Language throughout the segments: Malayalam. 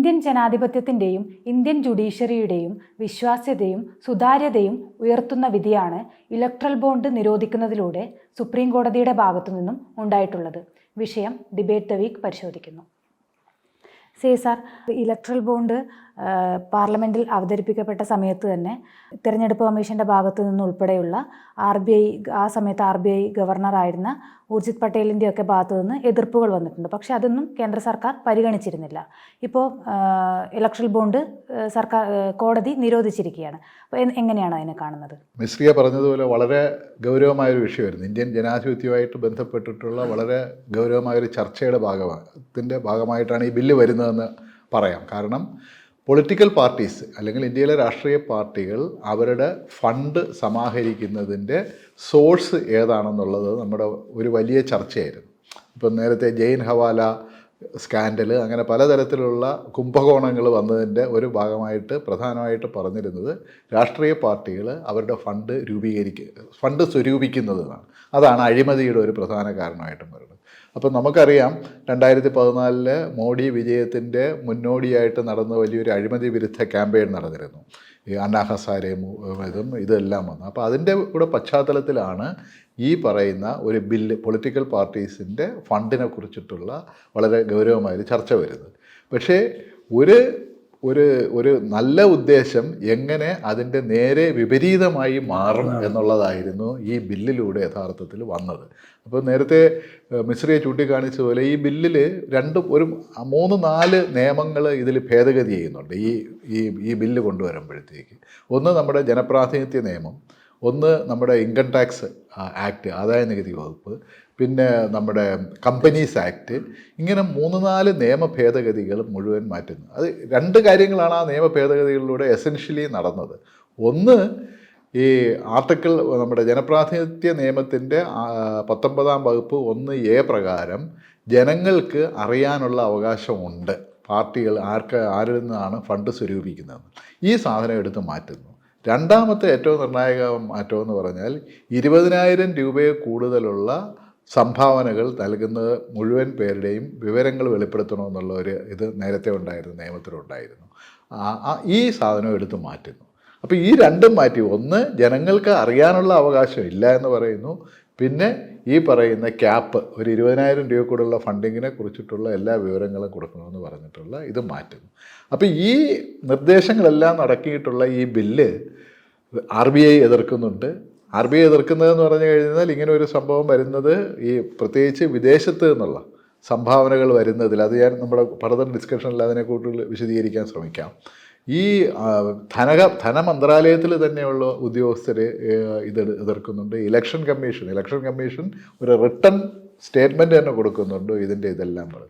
ഇന്ത്യൻ ജനാധിപത്യത്തിന്റെയും ഇന്ത്യൻ ജുഡീഷ്യറിയുടെയും വിശ്വാസ്യതയും സുതാര്യതയും ഉയർത്തുന്ന വിധിയാണ് ഇലക്ട്രൽ ബോണ്ട് നിരോധിക്കുന്നതിലൂടെ സുപ്രീം കോടതിയുടെ ഭാഗത്തു നിന്നും ഉണ്ടായിട്ടുള്ളത്. വിഷയം ഡിബേറ്റ് ദ വീക്ക് പരിശോധിക്കുന്നു. സേ സാർ ഇലക്ട്രൽ ബോണ്ട് പാർലമെന്റിൽ അവതരിപ്പിക്കപ്പെട്ട സമയത്ത് തന്നെ തിരഞ്ഞെടുപ്പ് കമ്മീഷന്റെ ഭാഗത്തു നിന്നുൾപ്പെടെയുള്ള ആർ ബി ഐ ആ സമയത്ത് ആർ ബി ഐ ഗവർണറായിരുന്ന ഊർജിത് പട്ടേലിന്റെയൊക്കെ ഭാഗത്തു നിന്ന് എതിർപ്പുകൾ വന്നിട്ടുണ്ട്. പക്ഷേ അതൊന്നും കേന്ദ്ര സർക്കാർ പരിഗണിച്ചിരുന്നില്ല. ഇപ്പോൾ ഇലക്ട്രൽ ബോണ്ട് സർക്കാർ കോടതി നിരോധിച്ചിരിക്കുകയാണ്. അപ്പോൾ എങ്ങനെയാണ് അതിനെ കാണുന്നത്? മിശ്രിയ പറഞ്ഞതുപോലെ വളരെ ഗൗരവമായൊരു വിഷയമായിരുന്നു. ഇന്ത്യൻ ജനാധിപത്യവുമായിട്ട് ബന്ധപ്പെട്ടിട്ടുള്ള വളരെ ഗൗരവമായൊരു ചർച്ചയുടെ ഭാഗത്തിന്റെ ഭാഗമായിട്ടാണ് ഈ ബില്ല് വരുന്നതെന്ന് പറയാം. കാരണം പൊളിറ്റിക്കൽ പാർട്ടീസ് അല്ലെങ്കിൽ ഇന്ത്യയിലെ രാഷ്ട്രീയ പാർട്ടികൾ അവരുടെ ഫണ്ട് സമാഹരിക്കുന്നതിന്റെ സോഴ്സ് ഏതാണെന്നുള്ളത് നമ്മുടെ ഒരു വലിയ ചർച്ചയായിരുന്നു. ഇപ്പം നേരത്തെ ജെയിൻ ഹവാല സ്കാൻഡൽ അങ്ങനെ പലതരത്തിലുള്ള കുംഭകോണങ്ങൾ വന്നതിന്റെ ഒരു ഭാഗമായിട്ട് പ്രധാനമായിട്ട് പറഞ്ഞിരുന്നത് രാഷ്ട്രീയ പാർട്ടികൾ അവരുടെ ഫണ്ട് രൂപീകരിക്കുക ഫണ്ട് സ്വരൂപിക്കുന്നതെന്നാണ്. അതാണ് അഴിമതിയുടെ ഒരു പ്രധാന കാരണമായിട്ടും വരുന്നത്. അപ്പം നമുക്കറിയാം രണ്ടായിരത്തി പതിനാലിൽ മോഡി വിജയത്തിന്റെ മുന്നോടിയായിട്ട് നടന്ന വലിയൊരു അഴിമതി വിരുദ്ധ ക്യാമ്പയിൻ നടന്നിരുന്നു. ഈ അണ്ണാ ഹസാരെ ഇതും ഇതെല്ലാം വന്നു. അപ്പോൾ അതിന്റെ കൂടെ പശ്ചാത്തലത്തിലാണ് ഈ പറയുന്ന ഒരു ബില്ല് പൊളിറ്റിക്കൽ പാർട്ടീസിന്റെ ഫണ്ടിനെ കുറിച്ചിട്ടുള്ള വളരെ ഗൗരവമായൊരു ചർച്ച വരുന്നത്. പക്ഷേ ഒരു ഒരു ഒരു നല്ല ഉദ്ദേശം എങ്ങനെ അതിന്റെ നേരെ വിപരീതമായി മാറും എന്നുള്ളതായിരുന്നു ഈ ബില്ലിലൂടെ യഥാർത്ഥത്തിൽ വന്നത്. അപ്പോൾ നേരത്തെ മിശ്രയെ ചൂണ്ടിക്കാണിച്ച പോലെ ഈ ബില്ലിൽ രണ്ട് ഒരു മൂന്ന് നാല് നിയമങ്ങൾ ഇതിൽ ഭേദഗതി ചെയ്യുന്നുണ്ട് ഈ ഈ ഈ ബില്ല് കൊണ്ടുവരുമ്പോഴത്തേക്ക്. ഒന്ന് നമ്മുടെ ജനപ്രാതിനിധ്യ നിയമം ഒന്ന് നമ്മുടെ ഇൻകം ടാക്സ് ആക്ട് ആദായ നികുതി വകുപ്പ് പിന്നെ നമ്മുടെ കമ്പനീസ് ആക്ട് ഇങ്ങനെ മൂന്ന് നാല് നിയമ ഭേദഗതികൾ മുഴുവൻ മാറ്റുന്നു. അത് രണ്ട് കാര്യങ്ങളാണ് ആ നിയമ ഭേദഗതികളിലൂടെ എസെൻഷ്യലി നടന്നത്. ഒന്ന് ഈ ആർട്ടിക്കിൾ നമ്മുടെ ജനപ്രാതിനിധ്യ നിയമത്തിന്റെ പത്തൊമ്പതാം വകുപ്പ് ഒന്ന് എ പ്രകാരം ജനങ്ങൾക്ക് അറിയാനുള്ള അവകാശമുണ്ട്. പാർട്ടികൾ ആർക്ക് ആരിൽ നിന്നാണ് ഫണ്ട് സ്വരൂപിക്കുന്നത്. ഈ സാധനം എടുത്ത് മാറ്റുന്നു. രണ്ടാമത്തെ ഏറ്റവും നിർണായക മാറ്റം എന്ന് പറഞ്ഞാൽ ഇരുപതിനായിരം രൂപയെ കൂടുതലുള്ള സംഭാവനകൾ നൽകുന്നത് മുഴുവൻ പേരുടെയും വിവരങ്ങൾ വെളിപ്പെടുത്തണമെന്നുള്ള ഒരു ഇത് നേരത്തെ ഉണ്ടായിരുന്നു നിയമത്തിലുണ്ടായിരുന്നു ഈ സാധനം എടുത്ത് മാറ്റുന്നു. അപ്പോൾ ഈ രണ്ടും മാറ്റി. ഒന്ന് ജനങ്ങൾക്ക് അറിയാനുള്ള അവകാശം ഇല്ല എന്ന് പറയുന്നു. പിന്നെ ഈ പറയുന്ന ക്യാപ്പ് ഒരു ഇരുപതിനായിരം രൂപ കൂടുള്ള ഫണ്ടിങ്ങിനെ കുറിച്ചിട്ടുള്ള എല്ലാ വിവരങ്ങളും കൊടുക്കണമെന്ന് പറഞ്ഞിട്ടുള്ള ഇത് മാറ്റുന്നു. അപ്പോൾ ഈ നിർദ്ദേശങ്ങളെല്ലാം നടക്കിയിട്ടുള്ള ഈ ബില്ല് ആർ ബി ഐ എതിർക്കുന്നുണ്ട്. ആർ ബി ഐ എതിർക്കുന്നതെന്ന് പറഞ്ഞു കഴിഞ്ഞാൽ ഇങ്ങനെ ഒരു സംഭവം വരുന്നത് ഈ പ്രത്യേകിച്ച് വിദേശത്ത് നിന്നുള്ള സംഭാവനകൾ വരുന്നതിൽ അത് ഞാൻ നമ്മുടെ ഫർദർ ഡിസ്കഷനിൽ അതിനെ കൂടുതൽ വിശദീകരിക്കാൻ ശ്രമിക്കാം. ഈ ധനക ധനമന്ത്രാലയത്തിൽ തന്നെയുള്ള ഉദ്യോഗസ്ഥർ ഇത് എതിർക്കുന്നുണ്ട്. ഇലക്ഷൻ കമ്മീഷൻ ഇലക്ഷൻ കമ്മീഷൻ ഒരു റിട്ടേൺ സ്റ്റേറ്റ്മെന്റ് തന്നെ കൊടുക്കുന്നുണ്ട് ഇതിന്റെ ഇതെല്ലാം ഇതിനെയെല്ലാം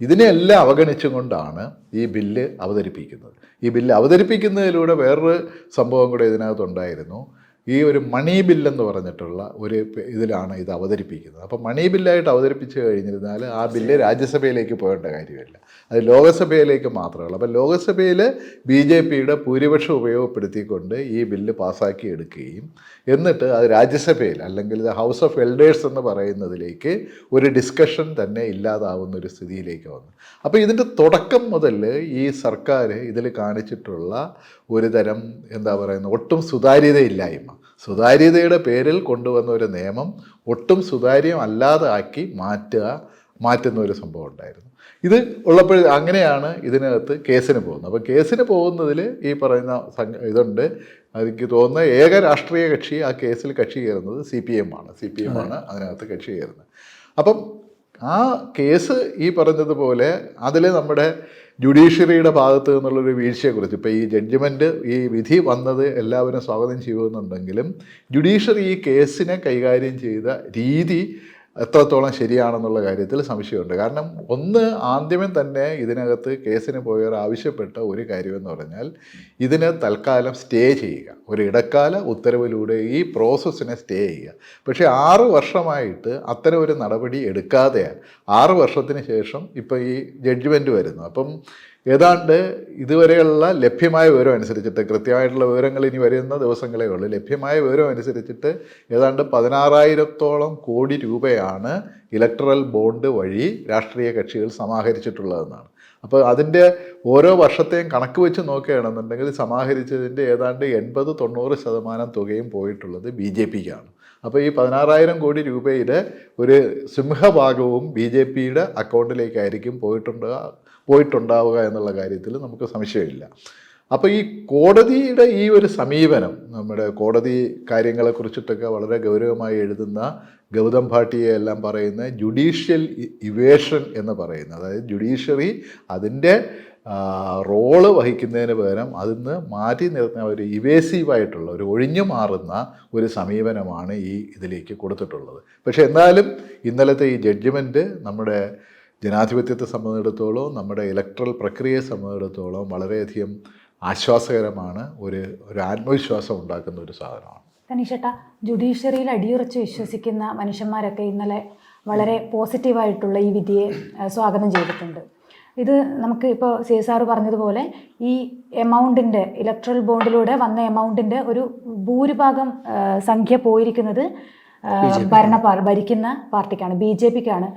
ഇതിനെല്ലാം അവഗണിച്ചുകൊണ്ടാണ് ഈ ബില്ല് അവതരിപ്പിക്കുന്നത്. ഈ ബില്ല് അവതരിപ്പിക്കുന്നതിലൂടെ വേറൊരു സംഭവം കൂടെ ഇതിനകത്തുണ്ടായിരുന്നു ഈ ഒരു മണി ബില്ലെന്ന് പറഞ്ഞിട്ടുള്ള ഒരു ഇതിലാണ് ഇത് അവതരിപ്പിക്കുന്നത്. അപ്പോൾ മണി ബില്ലായിട്ട് അവതരിപ്പിച്ച് കഴിഞ്ഞിരുന്നാൽ ആ ബില്ല് രാജ്യസഭയിലേക്ക് പോകേണ്ട കാര്യമില്ല. അത് ലോകസഭയിലേക്ക് മാത്രമേ ഉള്ളൂ അപ്പോൾ ലോകസഭയിൽ ബി ജെ പിയുടെ ഭൂരിപക്ഷം ഉപയോഗപ്പെടുത്തിക്കൊണ്ട് ഈ ബില്ല് പാസ്സാക്കി എടുക്കുകയും എന്നിട്ട് അത് രാജ്യസഭയിൽ അല്ലെങ്കിൽ ഹൗസ് ഓഫ് എൽഡേഴ്സ് എന്ന് പറയുന്നതിലേക്ക് ഒരു ഡിസ്കഷൻ തന്നെ ഇല്ലാതാവുന്ന ഒരു സ്ഥിതിയിലേക്ക് വന്നു. അപ്പോൾ ഇതിന്റെ തുടക്കം മുതൽ ഈ സർക്കാർ ഇതിൽ കാണിച്ചിട്ടുള്ള ഒരു തരം എന്താ പറയുന്നത്? ഒട്ടും സുതാര്യതയില്ലായ്മ. സുതാര്യതയുടെ പേരിൽ കൊണ്ടുവന്ന ഒരു നിയമം ഒട്ടും സുതാര്യം അല്ലാതെ ആക്കി മാറ്റുക മാറ്റുന്ന ഒരു സംഭവം ഉണ്ടായിരുന്നു. ഇത് ഉള്ളപ്പോൾ അങ്ങനെയാണ് ഇതിനകത്ത് കേസിന് പോകുന്നത്. അപ്പോൾ കേസിന് പോകുന്നതിൽ ഈ പറയുന്ന ഇതുണ്ട്. എനിക്ക് തോന്നുന്ന ഏക രാഷ്ട്രീയ കക്ഷി ആ കേസിൽ കക്ഷി കയറുന്നത് സി പി എം ആണ്. സി പി എം ആണ് അതിനകത്ത് കക്ഷി കയറുന്നത്. അപ്പം ആ കേസ് ഈ പറഞ്ഞതുപോലെ അതിൽ നമ്മുടെ ജുഡീഷ്യറിയുടെ ഭാഗത്ത് നിന്നുള്ളൊരു വീഴ്ചയെക്കുറിച്ച്. ഇപ്പോൾ ഈ ജഡ്ജ്മെന്റ് ഈ വിധി വന്നത് എല്ലാവരും സ്വാഗതം ചെയ്യുമെന്നുണ്ടെങ്കിലും ജുഡീഷ്യറി ഈ കേസിനെ കൈകാര്യം ചെയ്ത രീതി എത്രത്തോളം ശരിയാണെന്നുള്ള കാര്യത്തിൽ സംശയമുണ്ട്. കാരണം ഒന്ന് ആദ്യമേ തന്നെ ഇതിനകത്ത് കേസിന് പോയവർ ആവശ്യപ്പെട്ട ഒരു കാര്യമെന്ന് പറഞ്ഞാൽ ഇതിന് തൽക്കാലം സ്റ്റേ ചെയ്യുക. ഒരു ഇടക്കാല ഉത്തരവിലൂടെ ഈ പ്രോസസ്സിനെ സ്റ്റേ ചെയ്യുക. പക്ഷേ ആറ് വർഷമായിട്ട് അത്തരം ഒരു നടപടി എടുക്കാതെയാണ്. ആറ് വർഷത്തിന് ശേഷം ഇപ്പോൾ ഈ ജഡ്ജ്മെന്റ് വരുന്നു. അപ്പം ഏതാണ്ട് ഇതുവരെയുള്ള ലഭ്യമായ വിവരം അനുസരിച്ചിട്ട് കൃത്യമായിട്ടുള്ള വിവരങ്ങൾ ഇനി വരുന്ന ദിവസങ്ങളേ ഉള്ളൂ. ലഭ്യമായ വിവരം അനുസരിച്ചിട്ട് ഏതാണ്ട് പതിനാറായിരത്തോളം കോടി രൂപയാണ് ഇലക്ട്രൽ ബോണ്ട് വഴി രാഷ്ട്രീയ കക്ഷികൾ സമാഹരിച്ചിട്ടുള്ളതെന്നാണ്. അപ്പോൾ അതിന്റെ ഓരോ വർഷത്തെയും കണക്ക് വെച്ച് നോക്കുകയാണെന്നുണ്ടെങ്കിൽ സമാഹരിച്ചതിന്റെ ഏതാണ്ട് എൺപത് തൊണ്ണൂറ് ശതമാനം തുകയും പോയിട്ടുള്ളത് ബി ജെ പിക്കാണ്. അപ്പോൾ ഈ പതിനാറായിരം കോടി രൂപയുടെ ഒരു സിംഹഭാഗവും ബി ജെ പിയുടെ അക്കൗണ്ടിലേക്കായിരിക്കും പോയിട്ടുണ്ടാ പോയിട്ടുണ്ടാവുക എന്നുള്ള കാര്യത്തിൽ നമുക്ക് സംശയമില്ല. അപ്പോൾ ഈ കോടതിയുടെ ഈ ഒരു സമീപനം നമ്മുടെ കോടതി കാര്യങ്ങളെക്കുറിച്ചിട്ടൊക്കെ വളരെ ഗൗരവമായി എഴുതുന്ന ഗൗതം ഭാട്ടിയെ എല്ലാം പറയുന്ന ജുഡീഷ്യൽ ഇവേഷൻ എന്ന് പറയുന്നത് അതായത് ജുഡീഷ്യറി അതിന്റെ റോൾ വഹിക്കുന്നതിന് പകരം അതിന്ന് മാറ്റി നിർത്തുന്ന ഒരു ഇവേസീവായിട്ടുള്ള ഒരു ഒഴിഞ്ഞു മാറുന്ന ഒരു സമീപനമാണ് ഈ ഇതിലേക്ക് കൊടുത്തിട്ടുള്ളത്. പക്ഷേ എന്നാലും ഇന്നലത്തെ ഈ ജഡ്ജ്മെന്റ് നമ്മുടെ ജനാധിപത്യത്തെ സംബന്ധിച്ചിടത്തോളം നമ്മുടെ ഇലക്ട്രൽ പ്രക്രിയയെ സംബന്ധിച്ചിടത്തോളം വളരെയധികം ആശ്വാസകരമാണ് ഒരു ഒരു ആത്മവിശ്വാസം ഉണ്ടാക്കുന്ന ഒരു സാധനമാണ്. തനീഷേട്ട ജുഡീഷ്യറിയിൽ അടിയുറച്ച് വിശ്വസിക്കുന്ന മനുഷ്യന്മാരൊക്കെ ഇന്നലെ വളരെ പോസിറ്റീവായിട്ടുള്ള ഈ വിധിയെ സ്വാഗതം ചെയ്തിട്ടുണ്ട്. ഇത് നമുക്ക് ഇപ്പോൾ സി എസ് ആർ പറഞ്ഞതുപോലെ ഈ എമൗണ്ടിന്റെ ഇലക്ട്രൽ ബോണ്ടിലൂടെ വന്ന എമൗണ്ടിന്റെ ഒരു ഭൂരിഭാഗം സംഖ്യ പോയിരിക്കുന്നത് ഭരണ ഭരിക്കുന്ന പാർട്ടിക്കാണ് ബി ജെ പിക്കാണ്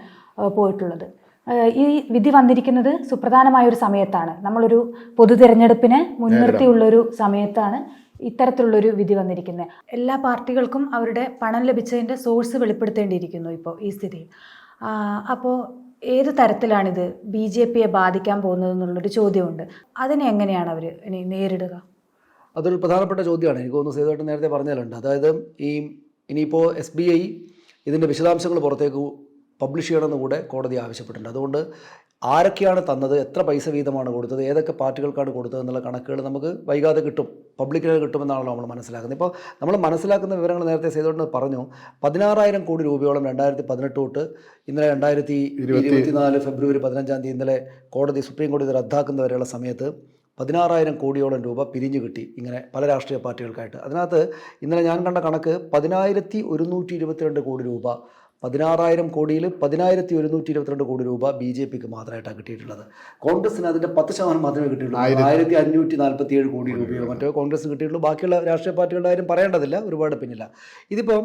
പോയിട്ടുള്ളത്. ഈ വിധി വന്നിരിക്കുന്നത് സുപ്രധാനമായ ഒരു സമയത്താണ്. നമ്മളൊരു പൊതു തിരഞ്ഞെടുപ്പിനെ മുൻനിർത്തിയുള്ളൊരു സമയത്താണ് ഇത്തരത്തിലുള്ളൊരു വിധി വന്നിരിക്കുന്നത്. എല്ലാ പാർട്ടികൾക്കും അവരുടെ പണം ലഭിച്ചതിന്റെ സോഴ്സ് വെളിപ്പെടുത്തേണ്ടിയിരിക്കുന്നു ഇപ്പോൾ ഈ സ്ഥിതി. അപ്പോൾ ഏത് തരത്തിലാണിത് ബി ജെ പിയെ ബാധിക്കാൻ പോകുന്നത് എന്നുള്ളൊരു ചോദ്യമുണ്ട്. അതിനെ എങ്ങനെയാണ് അവർ ഇനി നേരിടുക? അതൊരു പ്രധാനപ്പെട്ട ചോദ്യമാണ്. എനിക്ക് തോന്നുന്നു സേതുവായിട്ട് നേരത്തെ പറഞ്ഞാലുണ്ട്. അതായത് ഈ ഇനിയിപ്പോൾ എസ് ബി ഐ ഇതിന്റെ വിശദാംശങ്ങൾ പുറത്തേക്ക് പബ്ലിഷ് ചെയ്യണമെന്ന് കൂടെ കോടതി ആവശ്യപ്പെട്ടിട്ടുണ്ട്. അതുകൊണ്ട് ആരൊക്കെയാണ് തന്നത് എത്ര പൈസ വീതമാണ് കൊടുത്തത് ഏതൊക്കെ പാർട്ടികൾക്കാണ് കൊടുത്തത് എന്നുള്ള കണക്കുകൾ നമുക്ക് വൈകാതെ കിട്ടും. പബ്ലിക്കിന് കിട്ടുമെന്നാണല്ലോ നമ്മൾ മനസ്സിലാക്കുന്നത്. ഇപ്പോൾ നമ്മൾ മനസ്സിലാക്കുന്ന വിവരങ്ങൾ നേരത്തെ ചെയ്തുകൊണ്ട് പറഞ്ഞു പതിനാറായിരം കോടി രൂപയോളം രണ്ടായിരത്തി പതിനെട്ട് തൊട്ട് ഇന്നലെ രണ്ടായിരത്തി ഇരുപത്തിനാല് ഫെബ്രുവരി പതിനഞ്ചാം തീയതി ഇന്നലെ കോടതി സുപ്രീം കോടതി റദ്ദാക്കുന്നവരെയുള്ള സമയത്ത് പതിനാറായിരം കോടിയോളം രൂപ പിരിഞ്ഞു കിട്ടി ഇങ്ങനെ പല രാഷ്ട്രീയ പാർട്ടികൾക്കായിട്ട്. അതിനകത്ത് ഇന്നലെ ഞാൻ കണ്ട കണക്ക് പതിനായിരത്തി ഒരുന്നൂറ്റി ഇരുപത്തിരണ്ട് കോടി രൂപ പതിനാറായിരം കോടിയിൽ പതിനായിരത്തി ഒരുന്നൂറ്റി ഇരുപത്തിരണ്ട് കോടി രൂപ ബി ജെ പിക്ക് മാത്രമായിട്ടാണ് കിട്ടിയിട്ടുള്ളത്. കോൺഗ്രസിന് അതിന്റെ പത്ത് ശതമാനം മാത്രമേ കിട്ടിയിട്ടുള്ളൂ. ആയിരത്തി അഞ്ഞൂറ്റി നാൽപ്പത്തി ഏഴ് കോടി രൂപയോ മറ്റോ കോൺഗ്രസ് കിട്ടിയിട്ടുള്ളൂ. ബാക്കിയുള്ള രാഷ്ട്രീയ പാർട്ടികളുടെ കാര്യം പറയേണ്ടതില്ല. ഒരുപാട് പിന്നില്ല. ഇതിപ്പോൾ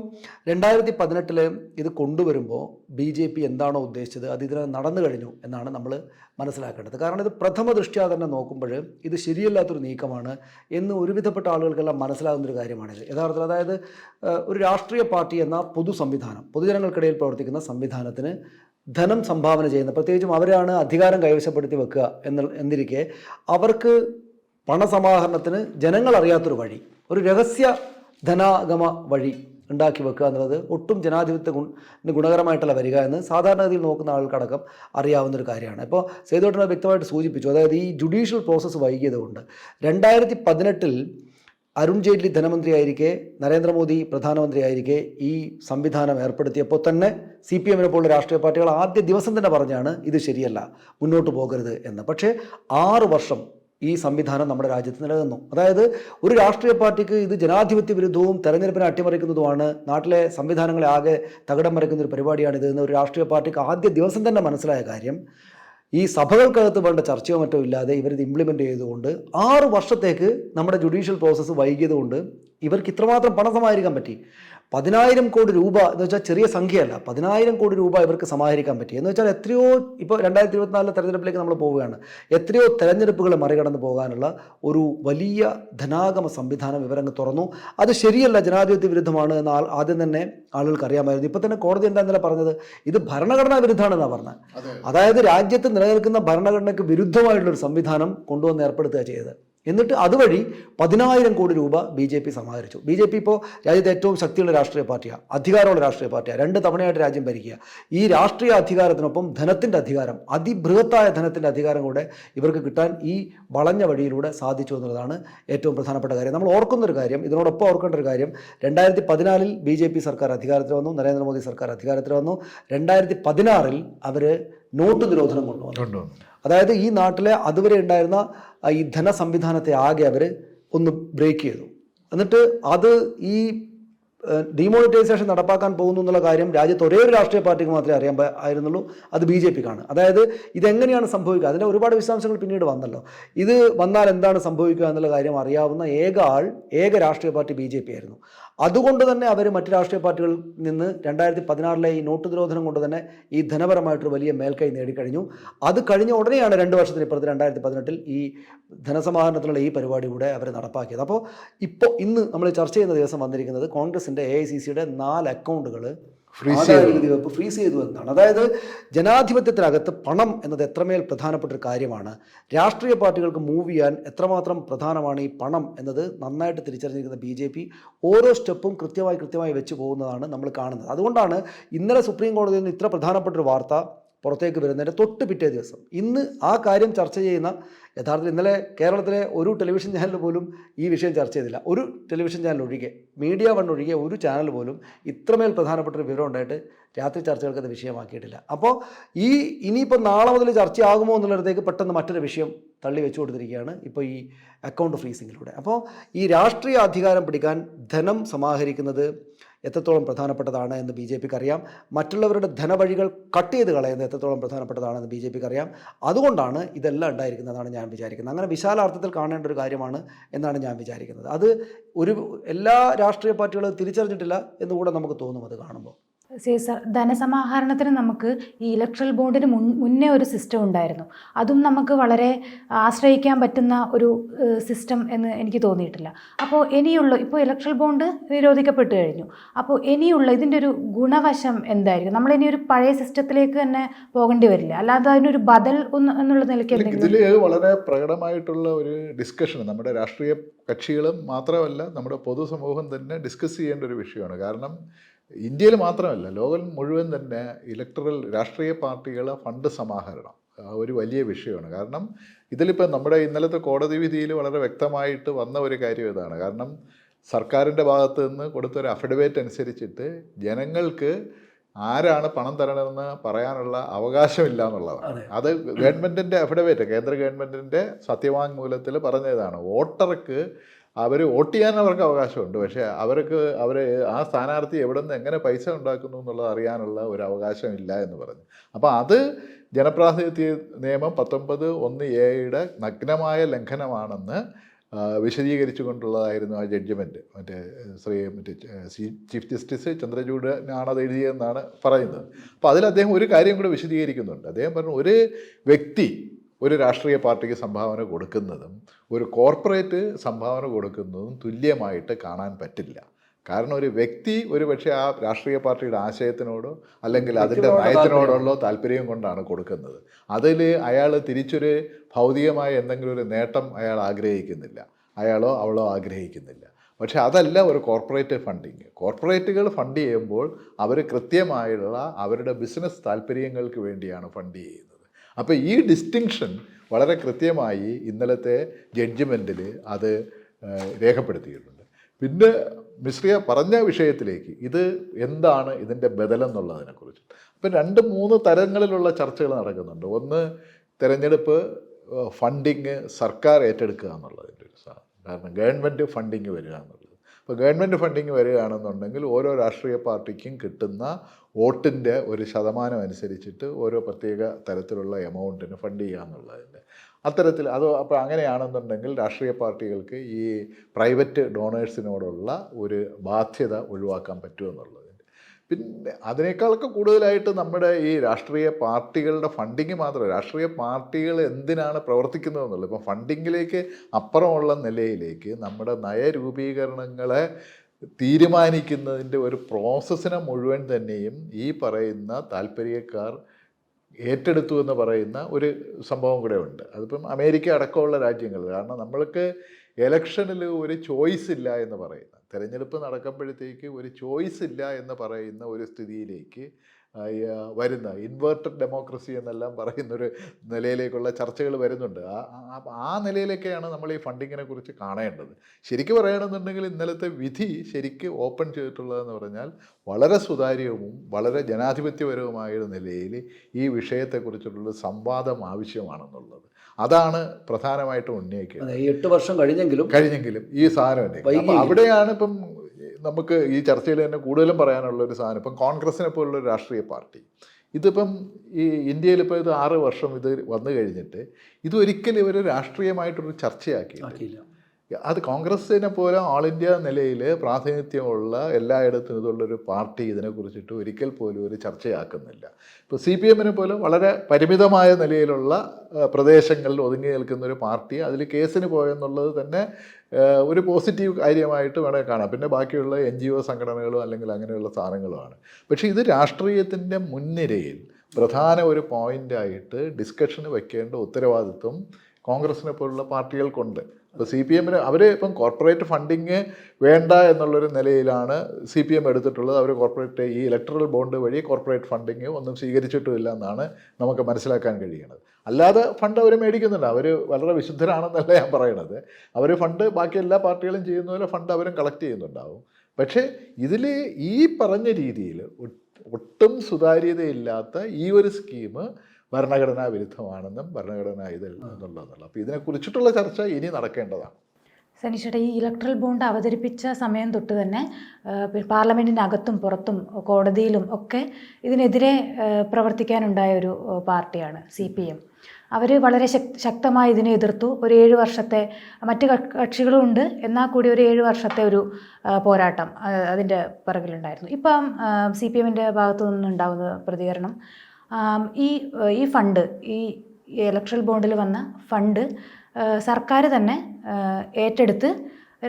രണ്ടായിരത്തി പതിനെട്ടിൽ ഇത് കൊണ്ടുവരുമ്പോൾ ബി ജെ പി എന്താണോ ഉദ്ദേശിച്ചത്? അത് ഇതിനകം നടന്നു കഴിഞ്ഞു എന്നാണ് നമ്മൾ മനസ്സിലാക്കേണ്ടത്. കാരണം ഇത് പ്രഥമ ദൃഷ്ട്യാ തന്നെ നോക്കുമ്പോൾ ഇത് ശരിയല്ലാത്തൊരു നീക്കമാണ് എന്ന് ഒരുവിധപ്പെട്ട ആളുകൾക്കെല്ലാം മനസ്സിലാകുന്നൊരു കാര്യമാണിത് യഥാർത്ഥത്തിൽ അതായത് ഒരു രാഷ്ട്രീയ പാർട്ടി എന്ന പൊതു സംവിധാനം പൊതുജനങ്ങൾക്കിടയിൽ പ്രവർത്തിക്കുന്ന സംവിധാനത്തിന് ധനം സംഭാവന ചെയ്യുന്ന പ്രത്യേകിച്ചും അവരാണ് അധികാരം കൈവശപ്പെടുത്തി വെക്കുക എന്ന് എന്നിരിക്കെ അവർക്ക് പണസമാഹരണത്തിന് ജനങ്ങൾ അറിയാത്തൊരു വഴി ഒരു രഹസ്യ ധനാഗമ വഴി ഉണ്ടാക്കി വെക്കുക എന്നുള്ളത് ഒട്ടും ജനാധിപത്യ ഗുണ ഗുണകരമായിട്ടുള്ള വരിക എന്ന് സാധാരണഗതിയിൽ നോക്കുന്ന ആൾക്കടക്കം അറിയാവുന്ന ഒരു കാര്യമാണ്. ഇപ്പോൾ സേതുവേട്ടനെ വ്യക്തമായിട്ട് സൂചിപ്പിച്ചു. അതായത് ഈ ജുഡീഷ്യൽ പ്രോസസ്സ് വൈകിയത് കൊണ്ട് രണ്ടായിരത്തി പതിനെട്ടിൽ അരുൺ ജെയ്റ്റ്ലി ധനമന്ത്രിയായിരിക്കെ നരേന്ദ്രമോദി പ്രധാനമന്ത്രിയായിരിക്കെ ഈ സംവിധാനം ഏർപ്പെടുത്തിയപ്പോൾ തന്നെ സി പി എമ്മിനെ പോലുള്ള രാഷ്ട്രീയ പാർട്ടികൾ ആദ്യ ദിവസം തന്നെ പറഞ്ഞാണ് ഇത് ശരിയല്ല മുന്നോട്ട് പോകരുത് എന്ന്. പക്ഷേ ആറ് വർഷം ഈ സംവിധാനം നമ്മുടെ രാജ്യത്ത് നിലനിന്നു. അതായത് ഒരു രാഷ്ട്രീയ പാർട്ടിക്ക് ഇത് ജനാധിപത്യ വിരുദ്ധവും തെരഞ്ഞെടുപ്പിനെ അട്ടിമറിക്കുന്നതുമാണ് നാട്ടിലെ സംവിധാനങ്ങളെ ആകെ തകിടം മറിക്കുന്ന ഒരു പരിപാടിയാണിത് എന്ന് ഒരു രാഷ്ട്രീയ പാർട്ടിക്ക് ആദ്യ ദിവസം തന്നെ മനസ്സിലായ കാര്യം. ഈ സഭകൾക്കകത്ത് വേണ്ട ചർച്ചയോ മറ്റോ ഇല്ലാതെ ഇവരിത് ഇംപ്ലിമെന്റ് ചെയ്തുകൊണ്ട് ആറ് വർഷത്തേക്ക് നമ്മുടെ ജുഡീഷ്യൽ പ്രോസസ്സ് വൈകിയതുകൊണ്ട് ഇവർക്ക് ഇത്രമാത്രം പണം സമാഹരിക്കാൻ പറ്റി. പതിനായിരം കോടി രൂപ എന്ന് വെച്ചാൽ ചെറിയ സംഖ്യയല്ല. പതിനായിരം കോടി രൂപ ഇവർക്ക് സമാഹരിക്കാൻ പറ്റി. എന്ന് വെച്ചാൽ എത്രയോ ഇപ്പോൾ രണ്ടായിരത്തി ഇരുപത്തിനാലിലെ തെരഞ്ഞെടുപ്പിലേക്ക് നമ്മൾ പോവുകയാണ്. എത്രയോ തെരഞ്ഞെടുപ്പുകൾ മറികടന്ന് പോകാനുള്ള ഒരു വലിയ ധനാഗമ സംവിധാനം ഇവരങ്ങ് തുറന്നു. അത് ശരിയല്ല ജനാധിപത്യ വിരുദ്ധമാണ് എന്ന് ആദ്യം തന്നെ ആളുകൾക്ക് അറിയാമായിരുന്നു. ഇപ്പം തന്നെ കോടതി എന്താ ഇന്നലെ പറഞ്ഞത്? ഇത് ഭരണഘടനാ വിരുദ്ധമാണെന്നാണ് പറഞ്ഞത്. അതായത് രാജ്യത്ത് നിലനിൽക്കുന്ന ഭരണഘടനയ്ക്ക് വിരുദ്ധമായിട്ടുള്ള ഒരു സംവിധാനം കൊണ്ടുവന്ന് ഏർപ്പെടുത്തുക ചെയ്തത്. എന്നിട്ട് അതുവഴി പതിനായിരം കോടി രൂപ ബി ജെ പി സമാഹരിച്ചു. ബി ജെ പി ഇപ്പോൾ രാജ്യത്തെ ഏറ്റവും ശക്തിയുള്ള രാഷ്ട്രീയ പാർട്ടിയാണ് അധികാരമുള്ള രാഷ്ട്രീയ പാർട്ടിയാണ് രണ്ട് തവണയായിട്ട് രാജ്യം ഭരിക്കുക. ഈ രാഷ്ട്രീയ അധികാരത്തിനൊപ്പം ധനത്തിന്റെ അധികാരം അതിബൃഹത്തായ ധനത്തിന്റെ അധികാരം കൂടെ ഇവർക്ക് കിട്ടാൻ ഈ വളഞ്ഞ വഴിയിലൂടെ സാധിച്ചു എന്നുള്ളതാണ് ഏറ്റവും പ്രധാനപ്പെട്ട കാര്യം. നമ്മൾ ഓർക്കുന്നൊരു കാര്യം ഇതിനോടൊപ്പം ഓർക്കേണ്ട ഒരു കാര്യം രണ്ടായിരത്തി പതിനാലിൽ ബി ജെ പി സർക്കാർ അധികാരത്തിൽ വന്നു നരേന്ദ്രമോദി സർക്കാർ അധികാരത്തിൽ വന്നു. രണ്ടായിരത്തി പതിനാറിൽ അവർ നോട്ട് നിരോധനം കൊണ്ടുവന്നു. അതായത് ഈ നാട്ടിലെ അതുവരെ ഉണ്ടായിരുന്ന ഈ ധന സംവിധാനത്തെ ആകെ അവർ ഒന്ന് ബ്രേക്ക് ചെയ്തു. എന്നിട്ട് അത് ഈ ഡിമോണിറ്റൈസേഷൻ നടപ്പാക്കാൻ പോകുന്നു എന്നുള്ള കാര്യം രാജ്യത്ത് ഒരേ ഒരു രാഷ്ട്രീയ പാർട്ടിക്ക് മാത്രമേ അറിയാൻ ആയിരുന്നുള്ളൂ. അത് ബി ജെ പിക്കാണ്. അതായത് ഇതെങ്ങനെയാണ് സംഭവിക്കുക? അതിന്റെ ഒരുപാട് വിശദാംശങ്ങൾ പിന്നീട് വന്നല്ലോ. ഇത് വന്നാൽ എന്താണ് സംഭവിക്കുക എന്നുള്ള കാര്യം അറിയാവുന്ന ഏക ആൾ ഏക രാഷ്ട്രീയ പാർട്ടി ബി ജെ പി ആയിരുന്നു. അതുകൊണ്ട് തന്നെ അവർ മറ്റ് രാഷ്ട്രീയ പാർട്ടികളിൽ നിന്ന് രണ്ടായിരത്തി പതിനാറിലെ ഈ നോട്ട് നിരോധനം കൊണ്ട് തന്നെ ഈ ധനപരമായിട്ടൊരു വലിയ മേൽക്കൈ നേടിക്കഴിഞ്ഞു. അത് കഴിഞ്ഞ ഉടനെയാണ് രണ്ട് വർഷത്തിന് ഇപ്പുറത്ത് രണ്ടായിരത്തി പതിനെട്ടിൽ ഈ ധനസമാഹരണത്തിനുള്ള ഈ പരിപാടി കൂടെ അവർ നടപ്പാക്കിയത്. അപ്പോൾ ഇപ്പോൾ ഇന്ന് നമ്മൾ ചർച്ച ചെയ്യുന്ന ദിവസം വന്നിരിക്കുന്നത് കോൺഗ്രസിന്റെ എ ഐ സി സിയുടെ നാല് അക്കൗണ്ടുകൾ ഫ്രീസ് ചെയ്തു. എന്നാണ്. അതായത് ജനാധിപത്യത്തിനകത്ത് പണം എന്നത് എത്രമേൽ പ്രധാനപ്പെട്ട ഒരു കാര്യമാണ് രാഷ്ട്രീയ പാർട്ടികൾക്ക് മൂവ് ചെയ്യാൻ എത്രമാത്രം പ്രധാനമാണ് ഈ പണം എന്നത് നന്നായിട്ട് തിരിച്ചറിഞ്ഞിരിക്കുന്ന ബി ജെ പി ഓരോ സ്റ്റെപ്പും കൃത്യമായി കൃത്യമായി വെച്ച് പോകുന്നതാണ് നമ്മൾ കാണുന്നത്. അതുകൊണ്ടാണ് ഇന്നലെ സുപ്രീം കോടതിയിൽ നിന്ന് ഇത്ര പ്രധാനപ്പെട്ട ഒരു വാർത്ത പുറത്തേക്ക് വരുന്നതിന്റെ തൊട്ട് പിറ്റേ ദിവസം. ഇന്ന് ആ കാര്യം ചർച്ച ചെയ്യുന്ന യഥാർത്ഥത്തിൽ ഇന്നലെ കേരളത്തിലെ ഒരു ടെലിവിഷൻ ചാനൽ പോലും ഈ വിഷയം ചർച്ച ചെയ്തില്ല. ഒരു ടെലിവിഷൻ ചാനൽ ഒഴികെ മീഡിയ വൺ ഒഴികെ ഒരു ചാനൽ പോലും ഇത്രമേൽ പ്രധാനപ്പെട്ട ഒരു വിവരം ഉണ്ടായിട്ട് രാത്രി ചർച്ചകൾക്ക് അത് വിഷയമാക്കിയിട്ടില്ല. അപ്പോൾ ഈ ഇനിയിപ്പോൾ നാളെ മുതൽ ചർച്ചയാകുമോ എന്നുള്ളിടത്തേക്ക് പെട്ടെന്ന് മറ്റൊരു വിഷയം തള്ളി വെച്ചു കൊടുത്തിരിക്കുകയാണ് ഇപ്പോൾ ഈ അക്കൗണ്ട് ഫ്രീസിങ്ങിലൂടെ. അപ്പോൾ ഈ രാഷ്ട്രീയ അധികാരം പിടിക്കാൻ ധനം സമാഹരിക്കുന്നത് എത്രത്തോളം പ്രധാനപ്പെട്ടതാണ് എന്ന് ബി ജെ പിക്ക് അറിയാം മറ്റുള്ളവരുടെ ധനവഴികൾ കട്ട് ചെയ്ത് കളയുന്നത് എത്രത്തോളം പ്രധാനപ്പെട്ടതാണെന്ന് ബി ജെ പിക്ക് അറിയാം അതുകൊണ്ടാണ് ഇതെല്ലാം ഉണ്ടായിരിക്കുന്നതാണ് ഞാൻ വിചാരിക്കുന്നത്. അങ്ങനെ വിശാലാർത്ഥത്തിൽ കാണേണ്ട ഒരു കാര്യമാണ് എന്നാണ് ഞാൻ വിചാരിക്കുന്നത്. അത് ഒരു എല്ലാ രാഷ്ട്രീയ പാർട്ടികളും തിരിച്ചറിഞ്ഞിട്ടില്ല എന്നുകൂടെ നമുക്ക് തോന്നും അത് കാണുമ്പോൾ. സർ ധനസമാഹരണത്തിന് നമുക്ക് ഈ ഇലക്ട്രൽ ബോണ്ടിന് മുൻ മുന്നേ ഒരു സിസ്റ്റം ഉണ്ടായിരുന്നു. അതും നമുക്ക് വളരെ ആശ്രയിക്കാൻ പറ്റുന്ന ഒരു സിസ്റ്റം എന്ന് എനിക്ക് തോന്നിയിട്ടില്ല. അപ്പോൾ ഇനിയുള്ള ഇപ്പോൾ ഇലക്ട്രൽ ബോണ്ട് നിരോധിക്കപ്പെട്ടു കഴിഞ്ഞു. അപ്പോൾ ഇനിയുള്ള ഇതിന്റെ ഒരു ഗുണവശം എന്തായിരിക്കും? നമ്മൾ ഇനി ഒരു പഴയ സിസ്റ്റത്തിലേക്ക് തന്നെ പോകേണ്ടി വരില്ല. അല്ലാതെ അതിനൊരു ബദൽ ഒന്ന് എന്നുള്ള നിലയ്ക്ക് ഇതിൽ വളരെ പ്രകടമായിട്ടുള്ള ഒരു ഡിസ്കഷൻ നമ്മുടെ രാഷ്ട്രീയ കക്ഷികളും മാത്രമല്ല നമ്മുടെ പൊതുസമൂഹം തന്നെ ഡിസ്കസ് ചെയ്യേണ്ട ഒരു വിഷയമാണ്. കാരണം ഇന്ത്യയിൽ മാത്രമല്ല ലോകം മുഴുവൻ തന്നെ ഇലക്ട്രൽ രാഷ്ട്രീയ പാർട്ടികളെ ഫണ്ട് സമാഹരണം. ഒരു വലിയ വിഷയമാണ്. കാരണം ഇതിലിപ്പോൾ നമ്മുടെ ഇന്നലത്തെ കോടതി വിധിയിൽ വളരെ വ്യക്തമായിട്ട് വന്ന ഒരു കാര്യം ഇതാണ്. കാരണം സർക്കാരിന്റെ ഭാഗത്ത് നിന്ന് കൊടുത്തൊരു അഫിഡവിറ്റ് അനുസരിച്ചിട്ട് ജനങ്ങൾക്ക് ആരാണ് പണം തരണമെന്ന് പറയാനുള്ള അവകാശമില്ല എന്നുള്ളതാണ്. അത്. ഗവൺമെന്റിന്റെ അഫിഡവിറ്റ് കേന്ദ്ര ഗവൺമെന്റിന്റെ സത്യവാങ്മൂലത്തിൽ പറഞ്ഞതാണ്. വോട്ടർക്ക് അവർ വോട്ട് ചെയ്യാൻ അവർക്ക് അവകാശമുണ്ട്. പക്ഷേ അവർക്ക് അവർ ആ സ്ഥാനാർത്ഥി എവിടെ നിന്ന് എങ്ങനെ പൈസ ഉണ്ടാക്കുന്നു എന്നുള്ളത് അറിയാനുള്ള ഒരു അവകാശമില്ല എന്ന് പറഞ്ഞു. അപ്പോൾ അത് ജനപ്രാതിനിധ്യ നിയമം പത്തൊമ്പത് ഒന്ന് എയുടെ നഗ്നമായ ലംഘനമാണെന്ന് ആ, വിശദീകരിച്ചു കൊണ്ടുള്ളതായിരുന്നു ആ ജഡ്ജ്മെന്റ് മറ്റേ ശ്രീ മറ്റേ ചീഫ് ജസ്റ്റിസ് ചന്ദ്രചൂഡനാണ് അത് എഴുതിയതെന്നാണ് പറയുന്നത്. അപ്പോൾ അതിൽ അദ്ദേഹം ഒരു കാര്യം കൂടെ വിശദീകരിക്കുന്നുണ്ട്. അദ്ദേഹം പറഞ്ഞു ഒരു വ്യക്തി ഒരു രാഷ്ട്രീയ പാർട്ടിക്ക് സംഭാവന കൊടുക്കുന്നതും ഒരു കോർപ്പറേറ്റ് സംഭാവന കൊടുക്കുന്നതും തുല്യമായിട്ട് കാണാൻ പറ്റില്ല. കാരണം ഒരു വ്യക്തി ഒരു പക്ഷേ ആ രാഷ്ട്രീയ പാർട്ടിയുടെ ആശയത്തിനോടോ അല്ലെങ്കിൽ അതിന്റെ നയത്തിനോടുള്ള താല്പര്യം കൊണ്ടാണ് കൊടുക്കുന്നത്. അതിൽ അയാൾ തിരിച്ചൊരു ഭൗതികമായ എന്തെങ്കിലും ഒരു നേട്ടം അയാൾ ആഗ്രഹിക്കുന്നില്ല. അയാളോ അവളോ ആഗ്രഹിക്കുന്നില്ല. പക്ഷേ അതല്ല ഒരു കോർപ്പറേറ്റ് ഫണ്ടിങ്. കോർപ്പറേറ്റുകൾ ഫണ്ട് ചെയ്യുമ്പോൾ അവർ കൃത്യമായുള്ള അവരുടെ ബിസിനസ് താല്പര്യങ്ങൾക്ക് വേണ്ടിയാണ് ഫണ്ട് ചെയ്യുന്നത്. അപ്പോൾ ഈ ഡിസ്റ്റിങ്ഷൻ വളരെ കൃത്യമായി ഇന്നലത്തെ ജഡ്ജ്മെന്റിൽ അത് രേഖപ്പെടുത്തിയിട്ടുണ്ട്. പിന്നെ മിശ്രിയ പറഞ്ഞ വിഷയത്തിലേക്ക് ഇത് എന്താണ് ഇതിന്റെ ബദലെന്നുള്ളതിനെക്കുറിച്ച് അപ്പം രണ്ട് മൂന്ന് തരങ്ങളിലുള്ള ചർച്ചകൾ നടക്കുന്നുണ്ട്. ഒന്ന് തിരഞ്ഞെടുപ്പ് ഫണ്ടിങ് സർക്കാർ ഏറ്റെടുക്കുക എന്നുള്ളതിന്റെ ഒരു സാധനം കാരണം ഗവൺമെന്റ് ഫണ്ടിങ് വരിക എന്നുള്ളത്. അപ്പോൾ ഗവൺമെന്റ് ഫണ്ടിങ് വരികയാണെന്നുണ്ടെങ്കിൽ ഓരോ രാഷ്ട്രീയ പാർട്ടിക്കും കിട്ടുന്ന വോട്ടിന്റെ ഒരു ശതമാനം അനുസരിച്ചിട്ട് ഓരോ പ്രത്യേക തരത്തിലുള്ള എമൗണ്ടിന് ഫണ്ട് ചെയ്യുക എന്നുള്ളതിന്റെ. അത്തരത്തിൽ അത് അപ്പോൾ അങ്ങനെയാണെന്നുണ്ടെങ്കിൽ രാഷ്ട്രീയ പാർട്ടികൾക്ക് ഈ പ്രൈവറ്റ് ഡോണേഴ്സിനോടുള്ള ഒരു ബാധ്യത ഒഴിവാക്കാൻ പറ്റുമെന്നുള്ളതിന്റെ പിന്നെ അതിനേക്കാളൊക്കെ കൂടുതലായിട്ട് നമ്മുടെ ഈ രാഷ്ട്രീയ പാർട്ടികളുടെ ഫണ്ടിങ് മാത്രമല്ല രാഷ്ട്രീയ പാർട്ടികൾ എന്തിനാണ് പ്രവർത്തിക്കുന്നത് എന്നുള്ളത്. ഇപ്പം ഫണ്ടിങ്ങിലേക്ക് അപ്പുറമുള്ള നിലയിലേക്ക് നമ്മുടെ നയരൂപീകരണങ്ങളെ തീരുമാനിക്കുന്നതിന്റെ ഒരു പ്രോസസ്സിനെ മുഴുവൻ തന്നെയും ഈ പറയുന്ന താല്പര്യക്കാർ ഏറ്റെടുത്തു എന്ന് പറയുന്ന ഒരു സംഭവം കൂടെ ഉണ്ട്. അതിപ്പം അമേരിക്ക അടക്കമുള്ള രാജ്യങ്ങൾ കാരണം നമ്മൾക്ക് എലക്ഷനിൽ ഒരു ചോയ്സ് ഇല്ല എന്ന് പറയുന്ന തിരഞ്ഞെടുപ്പ് നടക്കുമ്പോഴത്തേക്ക് ഒരു ചോയ്സ് ഇല്ല എന്ന് പറയുന്ന ഒരു സ്ഥിതിയിലേക്ക് വരുന്ന ഇൻവേർട്ടഡ് ഡെമോക്രസി എന്നെല്ലാം പറയുന്നൊരു നിലയിലേക്കുള്ള ചർച്ചകൾ വരുന്നുണ്ട്. ആ ആ- നിലയിലേക്കാണ് നമ്മൾ ഈ ഫണ്ടിങ്ങിനെ കുറിച്ച് കാണേണ്ടത്. ശരിക്കും പറയുകയാണെന്നുണ്ടെങ്കിൽ ഇന്നലത്തെ വിധി ശരിക്ക് ഓപ്പൺ ചെയ്തിട്ടുള്ളതെന്ന് പറഞ്ഞാൽ വളരെ സുതാര്യവും വളരെ ജനാധിപത്യപരവുമായ ഒരു നിലയിൽ ഈ വിഷയത്തെക്കുറിച്ചുള്ള സംവാദം ആവശ്യമാണെന്നുള്ളത്. അതാണ് പ്രധാനമായിട്ടും ഉന്നയിക്കുന്നത് എട്ട് വർഷം കഴിഞ്ഞെങ്കിലും കഴിഞ്ഞെങ്കിലും ഈ സാധനം. അവിടെയാണ് ഇപ്പം നമുക്ക് ഈ ചർച്ചയിൽ തന്നെ കൂടുതലും പറയാനുള്ള ഒരു സാധനം ഇപ്പം കോൺഗ്രസിനെ പോലുള്ള ഒരു രാഷ്ട്രീയ പാർട്ടി. ഇതിപ്പം ഈ ഇന്ത്യയിൽ ഇപ്പോൾ ഇത് ആറ് വർഷം ഇത് വന്നു കഴിഞ്ഞിട്ട് ഇതൊരിക്കലും ഇവർ രാഷ്ട്രീയമായിട്ടൊരു ആക്കിയില്ല. അത് കോൺഗ്രസിനെ പോലെ ഓൾ ഇന്ത്യ നിലയിൽ പ്രാതിനിധ്യമുള്ള എല്ലായിടത്തും ഇതുള്ളൊരു പാർട്ടി ഇതിനെക്കുറിച്ചിട്ട് ഒരിക്കൽ പോലും ഒരു ചർച്ചയാക്കുന്നില്ല. ഇപ്പോൾ സി പി എമ്മിനെ പോലും വളരെ പരിമിതമായ നിലയിലുള്ള പ്രദേശങ്ങളിൽ ഒതുങ്ങി നിൽക്കുന്ന ഒരു പാർട്ടി അതിൽ കേസിന് പോയെന്നുള്ളത് തന്നെ ഒരു പോസിറ്റീവ് കാര്യമായിട്ട് വേണേൽ കാണാം. പിന്നെ ബാക്കിയുള്ള എൻ ജി ഒ സംഘടനകളും അല്ലെങ്കിൽ അങ്ങനെയുള്ള സാധനങ്ങളുമാണ് പക്ഷേ ഇത് രാഷ്ട്രീയത്തിന്റെ മുൻനിരയിൽ പ്രധാന ഒരു പോയിന്റായിട്ട് ഡിസ്കഷന് വയ്ക്കേണ്ട ഉത്തരവാദിത്വം കോൺഗ്രസിനെ പോലുള്ള പാർട്ടികൾക്കുണ്ട്. ഇപ്പോൾ സി പി എമ്മിന് അവർ ഇപ്പം കോർപ്പറേറ്റ് ഫണ്ടിങ് വേണ്ട എന്നുള്ളൊരു നിലയിലാണ് സി പി എം എടുത്തിട്ടുള്ളത്. അവർ കോർപ്പറേറ്റ് ഈ ഇലക്ട്രൽ ബോണ്ട് വഴി കോർപ്പറേറ്റ് ഫണ്ടിങ് ഒന്നും സ്വീകരിച്ചിട്ടുമില്ല എന്നാണ് നമുക്ക് മനസ്സിലാക്കാൻ കഴിയുന്നത്. അല്ലാതെ ഫണ്ട് അവർ മേടിക്കുന്നുണ്ട്. അവർ വളരെ വിശുദ്ധരാണെന്നല്ല ഞാൻ പറയണത്. അവർ ഫണ്ട് ബാക്കി എല്ലാ പാർട്ടികളും ചെയ്യുന്ന പോലെ ഫണ്ട് അവരും കളക്ട് ചെയ്യുന്നുണ്ടാവും. പക്ഷേ ഇതിൽ ഈ പറഞ്ഞ രീതിയിൽ ഒട്ടും സുതാര്യതയില്ലാത്ത ഈ ഒരു സ്കീം ഭരണഘടനാ വിരുദ്ധമാണെന്നും ഭരണഘടനാ ഇതിൽ എന്നുള്ളതെന്നുള്ള അപ്പോൾ ഇതിനെക്കുറിച്ചിട്ടുള്ള ചർച്ച ഇനി നടക്കേണ്ടതാണ്. സനീഷയുടെ ഈ ഇലക്ട്രൽ ബോണ്ട് അവതരിപ്പിച്ച സമയം തൊട്ട് തന്നെ പാർലമെന്റിനകത്തും അകത്തും പുറത്തും കോടതിയിലും ഒക്കെ ഇതിനെതിരെ പ്രവർത്തിക്കാനുണ്ടായ ഒരു പാർട്ടിയാണ് സി പി എം. അവർ വളരെ ശക് ശക്തമായി ഇതിനെ എതിർത്തു. ഒരു ഏഴ് വർഷത്തെ മറ്റ് ക- കക്ഷികളും ഉണ്ട്. എന്നാൽ കൂടി ഒരു ഏഴ് വർഷത്തെ ഒരു പോരാട്ടം അതിന്റെ പിറകിലുണ്ടായിരുന്നു. ഇപ്പം സി പി എമ്മിന്റെ ഭാഗത്തു നിന്നുണ്ടാകുന്ന പ്രതികരണം ഈ ഈ ഫണ്ട് ഈ ഇലക്ട്രൽ ബോണ്ടിൽ വന്ന ഫണ്ട് സർക്കാർ തന്നെ ഏറ്റെടുത്ത്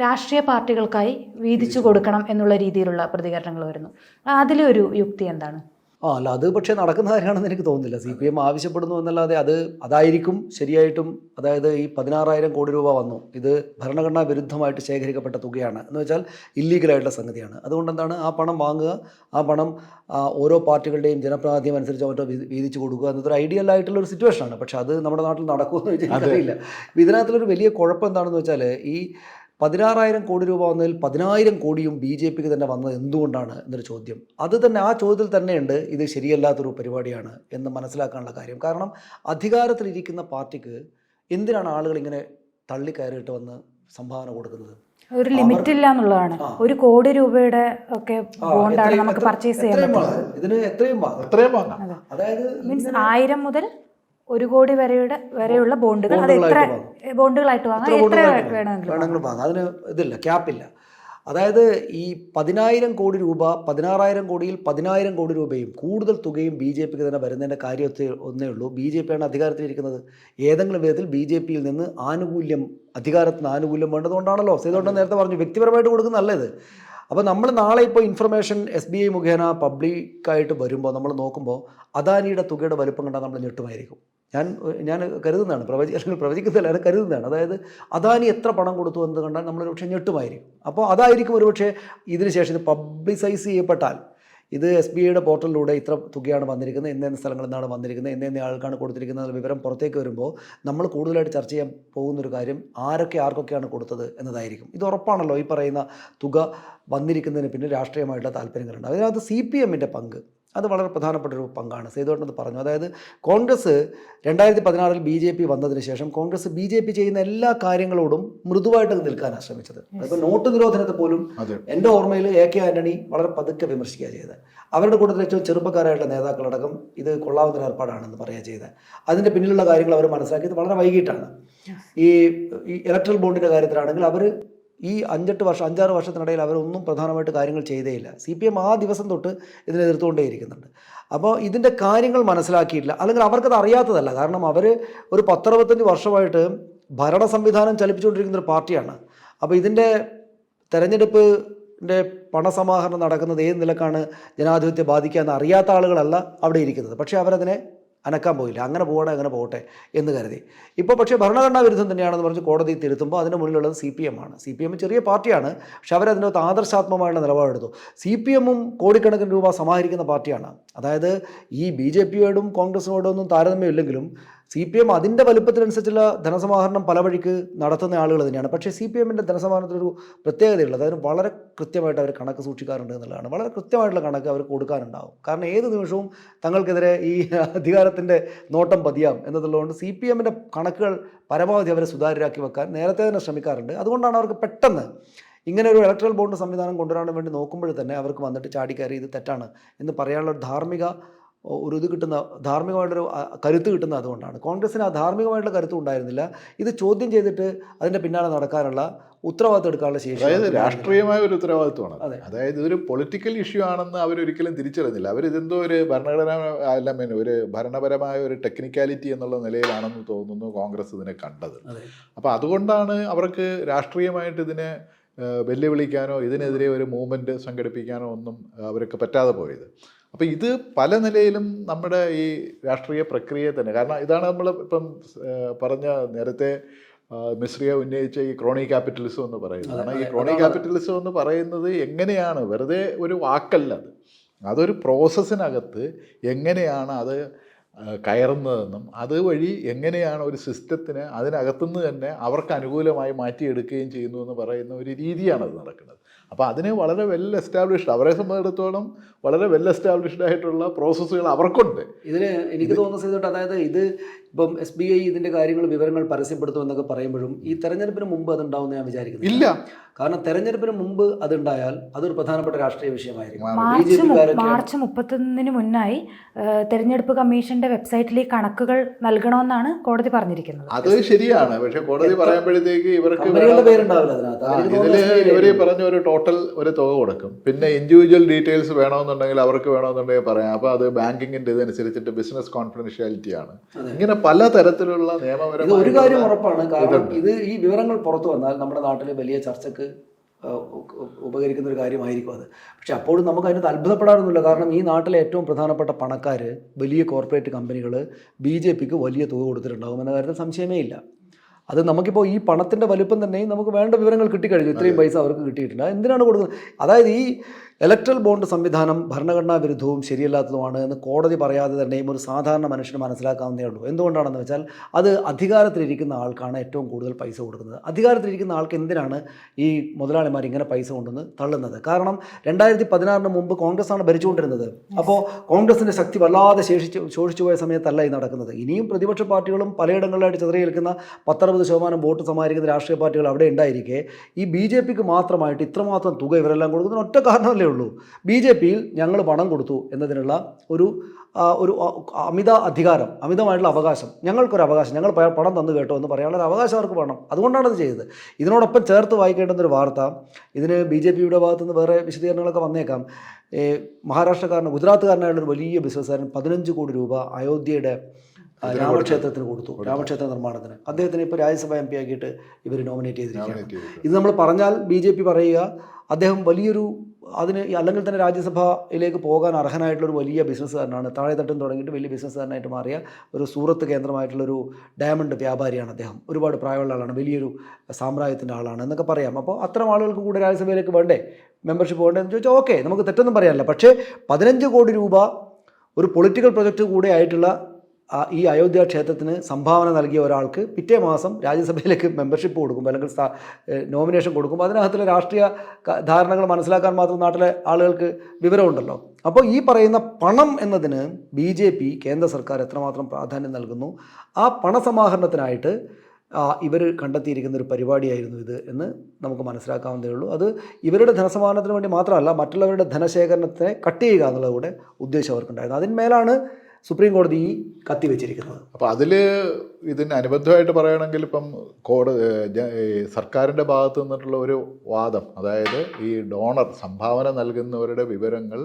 രാഷ്ട്രീയ പാർട്ടികൾക്കായി വീതിച്ചു കൊടുക്കണം എന്നുള്ള രീതിയിലുള്ള പ്രതികരണങ്ങൾ വരുന്നു. അതിലൊരു യുക്തി എന്താണ്? ആ അല്ല അത് പക്ഷേ നടക്കുന്ന കാര്യമാണെന്ന് എനിക്ക് തോന്നുന്നില്ല. സി പി എം ആവശ്യപ്പെടുന്നു എന്നല്ലാതെ അത് അതായിരിക്കും ശരിയായിട്ടും അതായത് ഈ പതിനാറായിരം കോടി രൂപ വന്നു. ഇത് ഭരണഘടനാ വിരുദ്ധമായിട്ട് ശേഖരിക്കപ്പെട്ട തുകയാണ്. എന്ന് വെച്ചാൽ ഇല്ലീഗലായിട്ടുള്ള സംഗതിയാണ്. അതുകൊണ്ട് എന്താണ് ആ പണം വാങ്ങുക ആ പണം ഓരോ പാർട്ടികളുടെയും ജനപ്രാതിനിധ്യം അനുസരിച്ച് മറ്റോ വീതിച്ചു കൊടുക്കുക എന്നതൊരു ഐഡിയൽ ആയിട്ടുള്ള ഒരു സിറ്റുവേഷനാണ് പക്ഷേ അത് നമ്മുടെ നാട്ടിൽ നടക്കുമെന്ന് വെച്ചാൽ അറിയില്ല. ഇതിനകത്തുള്ളൊരു വലിയ കുഴപ്പം എന്താണെന്ന് വെച്ചാൽ ഈ പതിനാറായിരം കോടി രൂപ വന്നതിൽ പതിനായിരം കോടിയും ബി ജെ പിക്ക് തന്നെ വന്നത് എന്തുകൊണ്ടാണ് എന്നൊരു ചോദ്യം. അത് തന്നെ ആ ചോദ്യത്തിൽ തന്നെയുണ്ട് ഇത് ശരിയല്ലാത്തൊരു പരിപാടിയാണ് എന്ന് മനസ്സിലാക്കാനുള്ള കാര്യം. കാരണം അധികാരത്തിലിരിക്കുന്ന പാർട്ടിക്ക് എന്തിനാണ് ആളുകൾ ഇങ്ങനെ തള്ളിക്കയറിയിട്ട് വന്ന് സംഭാവന കൊടുക്കുന്നത്? ഒരു ലിമിറ്റ് ഇല്ല എന്നുള്ളതാണ് ഒരു കോടി രൂപയുടെ ഒക്കെ ബോണ്ടാണ് നമുക്ക് പർച്ചേസ് ചെയ്യാൻ പറ്റുന്നത്. ഇതിന് എത്രയും അതായത് മീൻസ് ആയിരം മുതൽ ഒരു കോടി വരെയുടെ വരെയുള്ള ബോണ്ടുകൾ. അത് എത്ര ബോണ്ടുകളായിട്ട് വാങ്ങാം. എത്ര. വേണമെങ്കിലും വാങ്ങാം. അതിന് ഇതില്ല ക്യാപ്പില്ല. അതായത് ഈ പതിനായിരം കോടി രൂപ പതിനാറായിരം കോടിയിൽ പതിനായിരം കോടി രൂപയും കൂടുതൽ തുകയും ബി ജെ പിക്ക് തന്നെ വരുന്നതിന്റെ കാര്യത്തെ ഒന്നേ ഉള്ളൂ. ബി ജെ പിയാണ് അധികാരത്തിലിരിക്കുന്നത് ഏതെങ്കിലും വിധത്തിൽ ബി ജെ പിയിൽ നിന്ന് ആനുകൂല്യം അധികാരത്തിന് ആനുകൂല്യം വേണ്ടതുകൊണ്ടാണല്ലോ. സീതോട്ടം നേരത്തെ പറഞ്ഞു വ്യക്തിപരമായിട്ട് കൊടുക്കുന്നതല്ല ഇത്. അപ്പോൾ നമ്മൾ നാളെ ഇപ്പോൾ ഇൻഫർമേഷൻ എസ് ബി ഐ മുഖേന പബ്ലിക്കായിട്ട് വരുമ്പോൾ നമ്മൾ നോക്കുമ്പോൾ അദാനിയുടെ തുകയുടെ വലുപ്പം കണ്ടാൽ നമ്മൾ ഞെട്ടുമായിരിക്കും. ഞാൻ ഞാൻ കരുതുന്നതാണ്. പ്രവചി അല്ലെങ്കിൽ പ്രവചിക്കുന്നില്ല അത് കരുതുന്നതാണ്. അതായത് അദാനി എത്ര പണം കൊടുത്തു എന്ന് കണ്ടാൽ നമ്മൾ ഒരുപക്ഷെ ഞെട്ടുമായിരിക്കും. അപ്പോൾ അതായിരിക്കും ഒരുപക്ഷെ ഇതിന് ശേഷം ഇത് പബ്ലിസൈസ് ചെയ്യപ്പെട്ടാൽ ഇത് എസ് ബി ഐയുടെ പോർട്ടലിലൂടെ ഇത്ര തുകയാണ് വന്നിരിക്കുന്നത് ഇന്ന സ്ഥലങ്ങളിൽ നിന്നാണ് വന്നിരിക്കുന്നത് ഇന്ന ഇന്ന ആൾക്കാണ് കൊടുത്തിരിക്കുന്നത് വിവരം പുറത്തേക്ക് വരുമ്പോൾ നമ്മൾ കൂടുതലായിട്ട് ചർച്ച ചെയ്യാൻ പോകുന്നൊരു കാര്യം ആരൊക്കെ ആർക്കൊക്കെയാണ് കൊടുത്തത് എന്നതായിരിക്കും. ഇത് ഉറപ്പാണല്ലോ ഈ പറയുന്ന തുക വന്നിരിക്കുന്നതിന് പിന്നെ രാഷ്ട്രീയമായിട്ടുള്ള താല്പര്യങ്ങളുണ്ട്. അതിനകത്ത് സി പി എമ്മിന്റെ പങ്ക്. അത് വളരെ പ്രധാനപ്പെട്ട ഒരു പങ്കാണ്. സേതുവേട്ടനത് പറഞ്ഞു. അതായത് കോൺഗ്രസ് രണ്ടായിരത്തി പതിനാറിൽ ബി ജെ പി വന്നതിന് ശേഷം കോൺഗ്രസ് ബി ജെ പി ചെയ്യുന്ന എല്ലാ കാര്യങ്ങളോടും മൃദുവായിട്ട് നിൽക്കാനാണ് ശ്രമിച്ചത് അതിപ്പോൾ നോട്ട് നിരോധനത്തെ പോലും എന്റെ ഓർമ്മയിൽ എ കെ ആന്റണി വളരെ പതുക്കെ വിമർശിക്കുക ചെയ്തത്. അവരുടെ കൂട്ടത്തിൽ ഏറ്റവും ചെറുപ്പക്കാരായിട്ടുള്ള നേതാക്കളടക്കം ഇത് കൊള്ളാവുന്ന ഒരു ഏർപ്പാടാണെന്ന് പറയുക ചെയ്തത്. അതിന്റെ പിന്നിലുള്ള കാര്യങ്ങൾ അവർ മനസ്സിലാക്കിയത് വളരെ വൈകിട്ടാണ്. ഈ ഈ ഇലക്ട്രൽ ബോണ്ടിന്റെ കാര്യത്തിലാണെങ്കിൽ അവർ ഈ അഞ്ചെട്ട് വർഷം അഞ്ചാറ് വർഷത്തിനിടയിൽ അവരൊന്നും പ്രധാനമായിട്ട് കാര്യങ്ങൾ ചെയ്തേയില്ല. സി പി എം ആ ദിവസം തൊട്ട് ഇതിനെ എതിർത്തുകൊണ്ടേയിരിക്കുന്നുണ്ട്. അപ്പോൾ ഇതിന്റെ കാര്യങ്ങൾ മനസ്സിലാക്കിയിട്ടില്ല. അല്ലെങ്കിൽ അവർക്കത് അറിയാത്തതല്ല. കാരണം അവർ ഒരു പത്തറുപത്തഞ്ച് വർഷമായിട്ട് ഭരണ സംവിധാനം ചലിപ്പിച്ചുകൊണ്ടിരിക്കുന്ന ഒരു പാർട്ടിയാണ്. അപ്പോൾ ഇതിന്റെ തെരഞ്ഞെടുപ്പിന്റെ പണസമാഹരണം നടക്കുന്നത് ഏത് നിലക്കാണ് ജനാധിപത്യം ബാധിക്കുക എന്ന് അറിയാത്ത ആളുകളല്ല അവിടെ ഇരിക്കുന്നത്. പക്ഷേ അവരതിനെ അനക്കാൻ പോയില്ല. അങ്ങനെ പോകണേ അങ്ങനെ പോകട്ടെ എന്ന് കരുതി. ഇപ്പോൾ പക്ഷേ ഭരണഘടനാ വിരുദ്ധം തന്നെയാണെന്ന് പറഞ്ഞ് കോടതി തിരുത്തുമ്പോൾ അതിന് മുന്നിലുള്ളത് സി പി എം ആണ്. സി പി എം ചെറിയ പാർട്ടിയാണ് പക്ഷെ അവരതിനകത്ത് ആദർശാത്മകമായുള്ള നിലപാടെടുത്തു. സി പി എമ്മും കോടിക്കണക്കിന് രൂപ സമാഹരിക്കുന്ന പാർട്ടിയാണ്. അതായത് ഈ ബി ജെ പിയോടും കോൺഗ്രസിനോടും ഒന്നും താരതമ്യമില്ലെങ്കിലും സി പി എം അതിന്റെ വലുപ്പത്തിനനുസരിച്ചുള്ള ധനസമാഹരണം പല വഴിക്ക് നടത്തുന്ന ആളുകൾ തന്നെയാണ്. പക്ഷേ സി പി എമ്മിന്റെ ധനസമാഹരണത്തിനൊരു പ്രത്യേകതയുള്ളത് അതിന് വളരെ കൃത്യമായിട്ട് അവർ കണക്ക് സൂക്ഷിക്കാറുണ്ട് എന്നുള്ളതാണ്. വളരെ കൃത്യമായിട്ടുള്ള കണക്ക് അവർ കൊടുക്കാനുണ്ടാവും. കാരണം ഏത് നിമിഷവും തങ്ങൾക്കെതിരെ ഈ അധികാരത്തിന്റെ നോട്ടം പതിയാം എന്നതുള്ളതുകൊണ്ട് സി പി എമ്മിന്റെ കണക്കുകൾ പരമാവധി അവരെ സുതാര്യരാക്കി വെക്കാൻ നേരത്തെ തന്നെ ശ്രമിക്കാറുണ്ട്. അതുകൊണ്ടാണ് അവർക്ക് പെട്ടെന്ന് ഇങ്ങനെ ഒരു ഇലക്ട്രൽ ബോണ്ട് സംവിധാനം കൊണ്ടുവരാൻ വേണ്ടി നോക്കുമ്പോൾ തന്നെ അവർക്ക് വന്നിട്ട് ചാടിക്കയറി ഇത് തെറ്റാണ് എന്ന് പറയാനുള്ള ധാർമ്മിക ഒരു ഇത് കിട്ടുന്ന ധാർമ്മികമായിട്ടൊരു കരുത്ത് കിട്ടുന്ന അതുകൊണ്ടാണ്. കോൺഗ്രസ്സിന് ആ ധാർമ്മികമായിട്ടുള്ള കരുത്ത് ഉണ്ടായിരുന്നില്ല. ഇത് ചോദ്യം ചെയ്തിട്ട് അതിന്റെ പിന്നാലെ നടക്കാനുള്ള ഉത്തരവാദിത്വം എടുക്കാനുള്ള ശേഷി അതായത് രാഷ്ട്രീയമായ ഒരു ഉത്തരവാദിത്വമാണ്. അതെ. അതായത് ഇതൊരു പൊളിറ്റിക്കൽ ഇഷ്യൂ ആണെന്ന് അവരൊരിക്കലും തിരിച്ചറിഞ്ഞില്ല അവരിതെന്തോ ഒരു ഭരണഘടന അല്ല മീൻ ഒരു ഭരണപരമായ ഒരു ടെക്നിക്കാലിറ്റി എന്നുള്ള നിലയിലാണെന്ന് തോന്നുന്നു കോൺഗ്രസ് ഇതിനെ കണ്ടത്. അപ്പോൾ അതുകൊണ്ടാണ് അവർക്ക് രാഷ്ട്രീയമായിട്ട് ഇതിനെ വെല്ലുവിളിക്കാനോ ഇതിനെതിരെ ഒരു മൂവ്മെന്റ് സംഘടിപ്പിക്കാനോ ഒന്നും അവർക്ക് പറ്റാതെ പോയത്. അപ്പോൾ ഇത് പല നിലയിലും നമ്മുടെ ഈ രാഷ്ട്രീയ പ്രക്രിയയെ തന്നെ കാരണം ഇതാണ് നമ്മൾ ഇപ്പം പറഞ്ഞ നേരത്തെ മിശ്രിയെ ഉന്നയിച്ച ഈ ക്രോണി ക്യാപിറ്റലിസം എന്ന് പറയുന്നത്. കാരണം ഈ ക്രോണി ക്യാപിറ്റലിസം എന്ന് പറയുന്നത് എങ്ങനെയാണ് വെറുതെ ഒരു വാക്കല്ല അത്. അതൊരു പ്രോസസ്സിനകത്ത് എങ്ങനെയാണ് അത് കയറുന്നതെന്നും അതുവഴി എങ്ങനെയാണ് ഒരു സിസ്റ്റത്തിന് അതിനകത്തുനിന്ന് തന്നെ അവർക്ക് അനുകൂലമായി മാറ്റിയെടുക്കുകയും ചെയ്യുന്നു എന്ന് പറയുന്ന ഒരു രീതിയാണ് അത് നടക്കുന്നത്. അപ്പോൾ അതിന് വളരെ വെൽ എസ്റ്റാബ്ലിഷ്ഡ് അവരെ സംബന്ധിച്ചിടത്തോളം വളരെ വെൽ എസ്റ്റാബ്ലിഷ്ഡ് ആയിട്ടുള്ള പ്രോസസ്സുകൾ അവർക്കുണ്ട്. ഇതിന് എനിക്ക് തോന്നുന്ന അതായത് ഇത് ഇപ്പം എസ് ബി ഐ ഇതിന്റെ കാര്യങ്ങൾ വിവരങ്ങൾ പരസ്യപ്പെടുത്തും എന്നൊക്കെ പറയുമ്പോഴും ഈ തെരഞ്ഞെടുപ്പിന് മുമ്പ് അതുണ്ടാവുമെന്ന് ഞാൻ വിചാരിക്കുന്നു ഇല്ല. കാരണം തെരഞ്ഞെടുപ്പിന് മുമ്പ് അതുണ്ടായാൽ അതൊരു പ്രധാനപ്പെട്ട രാഷ്ട്രീയ വിഷയമായിരിക്കും. മാർച്ച് മുപ്പത്തൊന്നിന് മുന്നായി തെരഞ്ഞെടുപ്പ് കമ്മീഷന്റെ വെബ്സൈറ്റിൽ ഈ കണക്കുകൾ നൽകണമെന്നാണ് കോടതി പറഞ്ഞിരിക്കുന്നത്. അത് ശരിയാണ്. പക്ഷെ കോടതി പറയുമ്പോഴത്തേക്ക് ഇവർക്ക് ഇതിൽ ഇവർ പറഞ്ഞ ഒരു ടോട്ടൽ ഒരു തുക കൊടുക്കും. പിന്നെ ഇൻഡിവിജ്വൽ ഡീറ്റെയിൽസ് വേണമെന്നുണ്ടെങ്കിൽ അവർക്ക് വേണമെന്നുണ്ടെങ്കിൽ പറയാം. അപ്പൊ അത് ബാങ്കിങ്ങിന്റെ ഇതനുസരിച്ചിട്ട് ബിസിനസ് കോൺഫിഡൻഷ്യാലിറ്റി ആണ്. ഇങ്ങനെ പല തരത്തിലുള്ള ഇത് ഒരു കാര്യം ഉറപ്പാണ്. കാരണം ഇത് ഈ വിവരങ്ങൾ പുറത്തു വന്നാൽ നമ്മുടെ നാട്ടിലെ വലിയ ചർച്ചക്ക് ഉപകരിക്കുന്ന ഒരു കാര്യമായിരിക്കും അത്. പക്ഷെ അപ്പോഴും നമുക്ക് അതിനകത്ത് അത്ഭുതപ്പെടാറൊന്നുമില്ല കാരണം ഈ നാട്ടിലെ ഏറ്റവും പ്രധാനപ്പെട്ട പണക്കാർ വലിയ കോർപ്പറേറ്റ് കമ്പനികൾ ബി ജെ പിക്ക് വലിയ തുക കൊടുത്തിട്ടുണ്ടാകും എന്ന കാര്യത്തിൽ സംശയമേ ഇല്ല. അത് നമുക്കിപ്പോൾ ഈ പണത്തിന്റെ വലുപ്പം തന്നെ നമുക്ക് വേണ്ട വിവരങ്ങൾ കിട്ടിക്കഴിഞ്ഞു. ഇത്രയും പൈസ അവർക്ക് കിട്ടിയിട്ടില്ല. എന്തിനാണ് കൊടുക്കുന്നത് അതായത് ഈ ഇലക്ട്രൽ ബോണ്ട് സംവിധാനം ഭരണഘടനാ വിരുദ്ധവും ശരിയല്ലാത്തതുമാണ് എന്ന് കോടതി പറയാതെ തന്നെയും ഒരു സാധാരണ മനുഷ്യന് മനസ്സിലാക്കാവുന്നേ ഉള്ളൂ. എന്തുകൊണ്ടാണെന്ന് വെച്ചാൽ അത് അധികാരത്തിലിരിക്കുന്ന ആൾക്കാണ് ഏറ്റവും കൂടുതൽ പൈസ കൊടുക്കുന്നത്. അധികാരത്തിലിരിക്കുന്ന ആൾക്ക് എന്തിനാണ് ഈ മുതലാളിമാർ ഇങ്ങനെ പൈസ കൊണ്ടുവന്ന് തള്ളുന്നത്? കാരണം രണ്ടായിരത്തി പതിനാറിന് മുമ്പ് കോൺഗ്രസ്സാണ് ഭരിച്ചുകൊണ്ടിരുന്നത്. അപ്പോൾ കോൺഗ്രസിന്റെ ശക്തി വല്ലാതെ ശേഷിച്ച് ശോഷിച്ചു പോയ സമയത്തല്ല ഈ നടക്കുന്നത്. ഇനിയും പ്രതിപക്ഷ പാർട്ടികളും പലയിടങ്ങളിലായിട്ട് ചിതറിയേൽക്കുന്ന പത്തറുപത് ശതമാനം വോട്ട് സമാഹരിക്കുന്ന രാഷ്ട്രീയ പാർട്ടികൾ അവിടെ ഉണ്ടായിരിക്കെ ഈ ബി ജെ പിക്ക് മാത്രമായിട്ട് ഇത്രമാത്രം തുക ഇവരെല്ലാം കൊടുക്കുന്ന ഒറ്റ കാരണമല്ലേ ഉള്ളൂ. ബി ജെ പിയിൽ ഞങ്ങൾ പണം കൊടുത്തു എന്നതിനുള്ള ഒരു ഒരു അമിത അധികാരം അമിതമായിട്ടുള്ള അവകാശം ഞങ്ങൾക്കൊരു അവകാശം ഞങ്ങൾ പണം തന്നു കേട്ടോ എന്ന് പറയാനുള്ള അവകാശം അവർക്ക് വേണം. അതുകൊണ്ടാണ് ഇത് ചെയ്തത്. ഇതിനോടൊപ്പം ചേർത്ത് വായിക്കേണ്ടുന്ന ഒരു വാർത്ത ഇതിന് ബി ജെ പിയുടെ ഭാഗത്തു നിന്ന് വേറെ വിശദീകരണങ്ങളൊക്കെ വന്നേക്കാം. മഹാരാഷ്ട്രക്കാരൻ ഗുജറാത്തുകാരനായുള്ള ഒരു വലിയ ബിസിനസ്സുകാരൻ പതിനഞ്ച് കോടി രൂപ അയോധ്യയുടെ രാമക്ഷേത്രത്തിന് കൊടുത്തു. രാമക്ഷേത്ര നിർമ്മാണത്തിന്. അദ്ദേഹത്തിന് ഇപ്പോൾ രാജ്യസഭ എം പി ആക്കിയിട്ട് ഇവർ നോമിനേറ്റ് ചെയ്തിരിക്കുകയാണ്. ഇത് നമ്മൾ പറഞ്ഞാൽ ബി ജെ പി പറയുക അദ്ദേഹം വലിയൊരു അതിന് അല്ലെങ്കിൽ തന്നെ രാജ്യസഭയിലേക്ക് പോകാൻ അർഹനായിട്ടുള്ള ഒരു വലിയ ബിസിനസ്സുകാരനാണ് താഴെത്തട്ടും തുടങ്ങിയിട്ട് വലിയ ബിസിനസ്സുകാരനായിട്ട് മാറിയ ഒരു സൂറത്ത് കേന്ദ്രമായിട്ടുള്ളൊരു ഡയമണ്ട് വ്യാപാരിയാണ് അദ്ദേഹം. ഒരുപാട് പ്രായമുള്ള ആളാണ് വലിയൊരു സാമ്രാജ്യത്തിന്റെ ആളാണ് എന്നൊക്കെ പറയാം. അപ്പോൾ അത്തരം ആളുകൾക്ക് കൂടെ രാജ്യസഭയിലേക്ക് വേണ്ടേ? മെമ്പർഷിപ്പ് വേണ്ടേ എന്ന് ചോദിച്ചാൽ ഓക്കെ നമുക്ക് തെറ്റൊന്നും പറയാനില്ല. പക്ഷേ പതിനഞ്ച് കോടി രൂപ ഒരു പൊളിറ്റിക്കൽ പ്രൊജക്റ്റ് കൂടെ ആയിട്ടുള്ള ഈ അയോധ്യ ക്ഷേത്രത്തിന് സംഭാവന നൽകിയ ഒരാൾക്ക് പിറ്റേ മാസം രാജ്യസഭയിലേക്ക് മെമ്പർഷിപ്പ് കൊടുക്കുമ്പോൾ അല്ലെങ്കിൽ നോമിനേഷൻ കൊടുക്കുമ്പോൾ അതിനകത്തുള്ള രാഷ്ട്രീയ ധാരണകൾ മനസ്സിലാക്കാൻ മാത്രം നാട്ടിലെ ആളുകൾക്ക് വിവരമുണ്ടല്ലോ. അപ്പോൾ ഈ പറയുന്ന പണം എന്നതിന് ബി ജെ പി കേന്ദ്ര സർക്കാർ എത്രമാത്രം പ്രാധാന്യം നൽകുന്നു? ആ പണസമാഹരണത്തിനായിട്ട് ഇവർ കണ്ടെത്തിയിരിക്കുന്ന ഒരു പരിപാടിയായിരുന്നു ഇത് എന്ന് നമുക്ക് മനസ്സിലാക്കാവുന്നതേ ഉള്ളൂ. അത് ഇവരുടെ ധനസമാഹരണത്തിന് വേണ്ടി മാത്രമല്ല മറ്റുള്ളവരുടെ ധനശേഖരണത്തെ കട്ട് ചെയ്യുക എന്നുള്ളത് കൂടെ ഉദ്ദേശം അവർക്കുണ്ടായിരുന്നു. അതിന്മേലാണ് സുപ്രീം കോടതി ഈ കത്തി വെച്ചിരിക്കുന്നത് അപ്പോൾ അതിൽ ഇതിന് അനുബന്ധമായിട്ട് പറയുകയാണെങ്കിൽ ഇപ്പം കോടതി സർക്കാരിന്റെ ഭാഗത്ത് നിന്നിട്ടുള്ള ഒരു വാദം അതായത് ഈ ഡോണർ സംഭാവന നൽകുന്നവരുടെ വിവരങ്ങൾ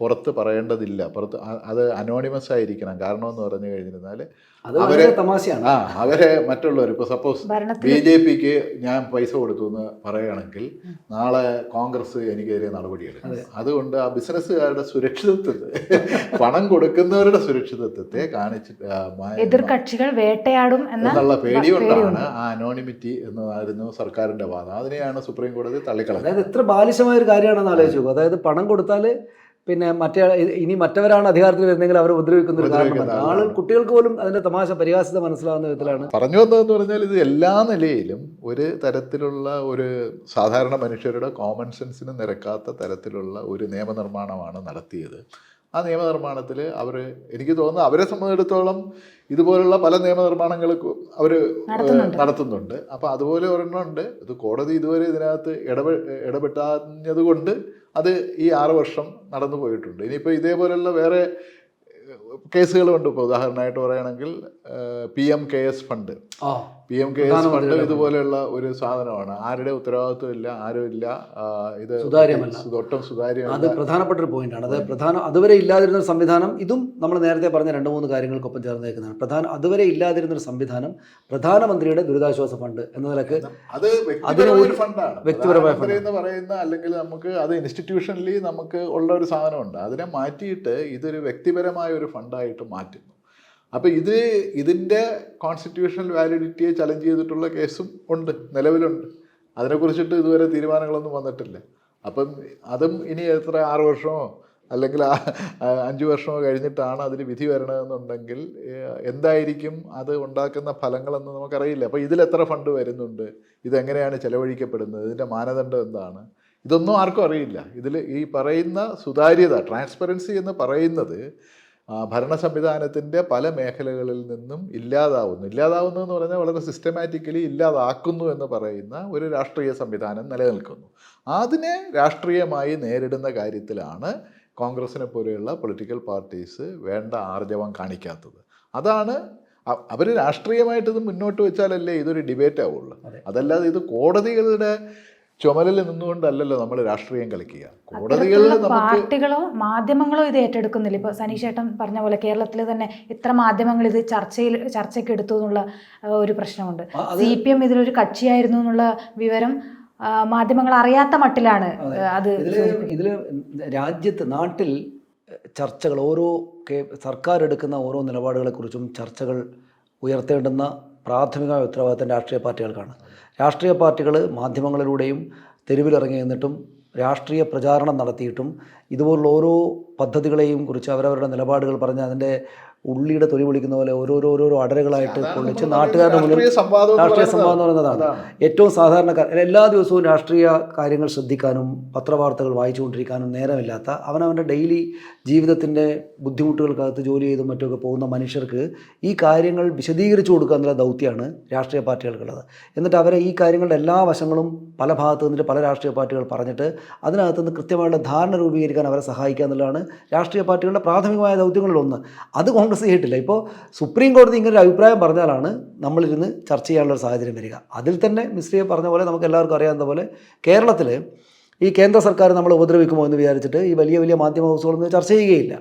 പുറത്ത് പറയേണ്ടതില്ല. പുറത്ത് അത് അനോണിമസ് ആയിരിക്കണം. കാരണം എന്ന് പറഞ്ഞു കഴിഞ്ഞിരുന്നാൽ അവരെ തമാശയാണ്. ആ അവരെ മറ്റുള്ളവർ ഇപ്പോൾ സപ്പോസ് ബി ജെ പിക്ക് ഞാൻ പൈസ കൊടുത്തു എന്ന് പറയുകയാണെങ്കിൽ നാളെ കോൺഗ്രസ് എനിക്കെതിരെ നടപടിയെടുക്കും. അതുകൊണ്ട് ആ ബിസിനസ്സുകാരുടെ സുരക്ഷിതത്വത്തെ പണം കൊടുക്കുന്നവരുടെ സുരക്ഷിതത്വത്തെ കാണിച്ചിട്ട് എതിർ കക്ഷികൾ എതിർകക്ഷികൾ വേട്ടയാടും എന്ന എന്നുള്ള പേടിയുണ്ടാണ്. പേടിയുണ്ട്. ആ അനോണിമിറ്റി എന്നതായിരുന്നു സർക്കാരിന്റെ വാദം. അതിനെയാണ് സുപ്രീം കോടതി തള്ളിക്കളഞ്ഞത്. അതായത് എത്ര ബാലിശമായ ഒരു കാര്യമാണെന്ന് ആലോചിച്ചു അതായത് പണം കൊടുത്താൽ പിന്നെ മറ്റേ ഇനി മറ്റവരാണ് അധികാരത്തിൽ വരുന്നെങ്കിൽ അവർ ഉപദ്രവിക്കുന്ന ഒരു കാരണമാണ് ആളുകൾ കുട്ടികൾക്ക് പോലും അതിന്റെ തമാശ പരിഹാസ്യത മനസ്സിലാവുന്ന വിധത്തിലാണ്. പറഞ്ഞു വന്നതെന്ന് പറഞ്ഞാൽ ഇത് എല്ലാ നിലയിലും ഒരു തരത്തിലുള്ള ഒരു സാധാരണ മനുഷ്യരുടെ കോമൺ സെൻസിന് നിരക്കാത്ത തരത്തിലുള്ള ഒരു നിയമനിർമ്മാണമാണ് നടത്തിയത്. ആ നിയമനിർമ്മാണത്തിൽ അവർ എനിക്ക് തോന്നുന്നു അവരെ സംബന്ധിച്ചിടത്തോളം ഇതുപോലുള്ള പല നിയമനിർമ്മാണങ്ങൾ അവർ നടത്തുന്നുണ്ട്. അപ്പോൾ അതുപോലെ ഒരെണ്ണം ഉണ്ട്. ഇത് കോടതി ഇതുവരെ ഇതിനകത്ത് ഇടപെ ഇടപെട്ടാഞ്ഞത് കൊണ്ട് അത് ഈ ആറ് വർഷം നടന്നു പോയിട്ടുണ്ട് ഇനിയിപ്പോൾ ഇതേപോലെയുള്ള വേറെ കേസുകളുണ്ട് ഇപ്പോൾ ഉദാഹരണമായിട്ട് പറയുകയാണെങ്കിൽ P M K S fund. P M K S fund ഇതുപോലെയുള്ള ഒരു സാധനമാണ്. ആരുടെ ഉത്തരവാദിത്വം ഇല്ല ആരും ഇല്ല. ഇത് ഒട്ടും സുതാര്യമല്ല. അത് പ്രധാനപ്പെട്ട ഒരു പോയിന്റാണ് അത് പ്രധാന അതുവരെ ഇല്ലാതിരുന്ന ഒരു സംവിധാനം ഇതും നമ്മൾ നേരത്തെ പറഞ്ഞ രണ്ട് മൂന്ന് കാര്യങ്ങൾക്കൊപ്പം ചേർന്നേക്കുന്നതാണ്. പ്രധാന അതുവരെ ഇല്ലാതിരുന്ന ഒരു സംവിധാനം പ്രധാനമന്ത്രിയുടെ ദുരിതാശ്വാസ ഫണ്ട് എന്ന നിലയ്ക്ക് അത് അതിനൊരു വ്യക്തിപരമായ ഫണ്ട് എന്ന് പറയുന്ന അല്ലെങ്കിൽ നമുക്ക് അത് ഇൻസ്റ്റിറ്റ്യൂഷനലി നമുക്ക് ഉള്ള ഒരു സാധനമുണ്ട്. അതിനെ മാറ്റിയിട്ട് ഇതൊരു വ്യക്തിപരമായ ഒരു ഫണ്ടായിട്ട് മാറ്റുന്നു. അപ്പോൾ ഇത് ഇതിന്റെ കോൺസ്റ്റിറ്റ്യൂഷണൽ വാലിഡിറ്റിയെ ചലഞ്ച് ചെയ്തിട്ടുള്ള കേസും ഉണ്ട് നിലവിലുണ്ട്. അതിനെക്കുറിച്ചിട്ട് ഇതുവരെ തീരുമാനങ്ങളൊന്നും വന്നിട്ടില്ല. അപ്പം അതും ഇനി എത്ര ആറ് വർഷമോ അല്ലെങ്കിൽ അഞ്ച് വർഷമോ കഴിഞ്ഞിട്ടാണ് അതിന് വിധി വരണമെന്നുണ്ടെങ്കിൽ എന്തായിരിക്കും അത് ഉണ്ടാക്കുന്ന ഫലങ്ങളെന്ന് നമുക്കറിയില്ല. അപ്പോൾ ഇതിൽ എത്ര ഫണ്ട് വരുന്നുണ്ട് ഇതെങ്ങനെയാണ് ചെലവഴിക്കപ്പെടുന്നത് ഇതിന്റെ മാനദണ്ഡം എന്താണ് ഇതൊന്നും ആർക്കും അറിയില്ല. ഇതിൽ ഈ പറയുന്ന സുതാര്യത ട്രാൻസ്പെറൻസി എന്ന് പറയുന്നത് ഭരണ സംവിധാനത്തിന്റെ പല മേഖലകളിൽ നിന്നും ഇല്ലാതാവുന്നു. ഇല്ലാതാവുന്നു എന്ന് പറഞ്ഞാൽ വളരെ സിസ്റ്റമാറ്റിക്കലി ഇല്ലാതാക്കുന്നു എന്ന് പറയുന്ന ഒരു രാഷ്ട്രീയ സംവിധാനം നിലനിൽക്കുന്നു. അതിനെ രാഷ്ട്രീയമായി നേരിടുന്ന കാര്യത്തിലാണ് കോൺഗ്രസിനെ പോലെയുള്ള പൊളിറ്റിക്കൽ പാർട്ടീസ് വേണ്ട ആർജവം കാണിക്കാത്തത്. അതാണ് അവർ രാഷ്ട്രീയമായിട്ട് ഇത് മുന്നോട്ട് വെച്ചാലല്ലേ ഇതൊരു ഡിബേറ്റ് ആവുള്ളൂ. അതെ. അതല്ലാതെ ഇത് കോടതികളുടെ ചുമലിൽ നിന്നുകൊണ്ടല്ലല്ലോ നമ്മൾ രാഷ്ട്രീയം കളിക്കുക. കോടതികളിൽ നമുക്ക് പാർട്ടികളോ മാധ്യമങ്ങളോ ഇത് ഏറ്റെടുക്കുന്നില്ല. ഇപ്പോൾ സനീഷ് ഏട്ടൻ പറഞ്ഞ പോലെ കേരളത്തിൽ തന്നെ ഇത്ര മാധ്യമങ്ങൾ ഇത് ചർച്ചയിൽ ചർച്ചയ്ക്ക് എടുത്തു എന്നുള്ള ഒരു പ്രശ്നമുണ്ട്. സി പി എം ഇതിലൊരു കക്ഷിയായിരുന്നു എന്നുള്ള വിവരം മാധ്യമങ്ങൾ അറിയാത്ത മട്ടിലാണ് അത്. ഇതിൽ ഇതിൽ രാജ്യത്ത് നാട്ടിൽ ചർച്ചകൾ ഓരോ സർക്കാർ എടുക്കുന്ന ഓരോ നിലപാടുകളെക്കുറിച്ചും ചർച്ചകൾ ഉയർത്തേണ്ടുന്ന പ്രാഥമികമായ ഉത്തരവാദിത്തം രാഷ്ട്രീയ പാർട്ടികൾക്കാണ്. രാഷ്ട്രീയ പാർട്ടികൾ മാധ്യമങ്ങളിലൂടെയും തെരുവിലിറങ്ങി നിന്നിട്ടും രാഷ്ട്രീയ പ്രചാരണം നടത്തിയിട്ടും ഇതുപോലുള്ള ഓരോ പദ്ധതികളെയും കുറിച്ച് അവരവരുടെ നിലപാടുകൾ പറഞ്ഞ് അതിന്റെ ഉള്ളിയുടെ തൊലി പൊളിക്കുന്ന പോലെ ഓരോരോ ഓരോരോ അടരുകളായിട്ട് പൊളിച്ച് നാട്ടുകാരുടെ മുന്നിൽ രാഷ്ട്രീയ സംവാദം എന്ന് പറയുന്നതാണ്. ഏറ്റവും സാധാരണക്കാർ എല്ലാ ദിവസവും രാഷ്ട്രീയ കാര്യങ്ങൾ ശ്രദ്ധിക്കാനും പത്രവാർത്തകൾ വായിച്ചുകൊണ്ടിരിക്കാനും നേരമില്ലാത്ത അവനവന്റെ ഡെയിലി ജീവിതത്തിന്റെ ബുദ്ധിമുട്ടുകൾക്കകത്ത് ജോലി ചെയ്തും മറ്റുമൊക്കെ പോകുന്ന മനുഷ്യർക്ക് ഈ കാര്യങ്ങൾ വിശദീകരിച്ചു കൊടുക്കുക എന്നുള്ള ദൗത്യമാണ് രാഷ്ട്രീയ പാർട്ടികൾക്കുള്ളത്. എന്നിട്ട് അവരെ ഈ കാര്യങ്ങളുടെ എല്ലാ വശങ്ങളും പല ഭാഗത്തു നിന്നിട്ട് പല രാഷ്ട്രീയ പാർട്ടികൾ പറഞ്ഞിട്ട് അതിനകത്ത് നിന്ന് കൃത്യമായുള്ള ധാരണ രൂപീകരിക്കാൻ അവരെ സഹായിക്കുക എന്നുള്ളതാണ് രാഷ്ട്രീയ പാർട്ടികളുടെ പ്രാഥമികമായ ദൗത്യങ്ങളിലൊന്ന്. അത് കോൺഗ്രസ് ചെയ്തിട്ടില്ല ഇപ്പോൾ സുപ്രീം കോടതി ഇങ്ങനെ ഒരു അഭിപ്രായം പറഞ്ഞാലാണ് നമ്മളിരുന്ന് ചർച്ച ചെയ്യാനുള്ള ഒരു സാഹചര്യം വരിക. അതിൽ തന്നെ മിസ്ത്രിയെ പറഞ്ഞ പോലെ നമുക്ക് എല്ലാവർക്കും അറിയാവുന്ന പോലെ കേരളത്തിൽ ഈ കേന്ദ്ര സർക്കാർ നമ്മൾ ഉപദ്രവിക്കുമോ എന്ന് വിചാരിച്ചിട്ട് ഈ വലിയ വലിയ മാധ്യമ ഹൗസുകളൊന്നും ചർച്ച ചെയ്യുകയില്ല.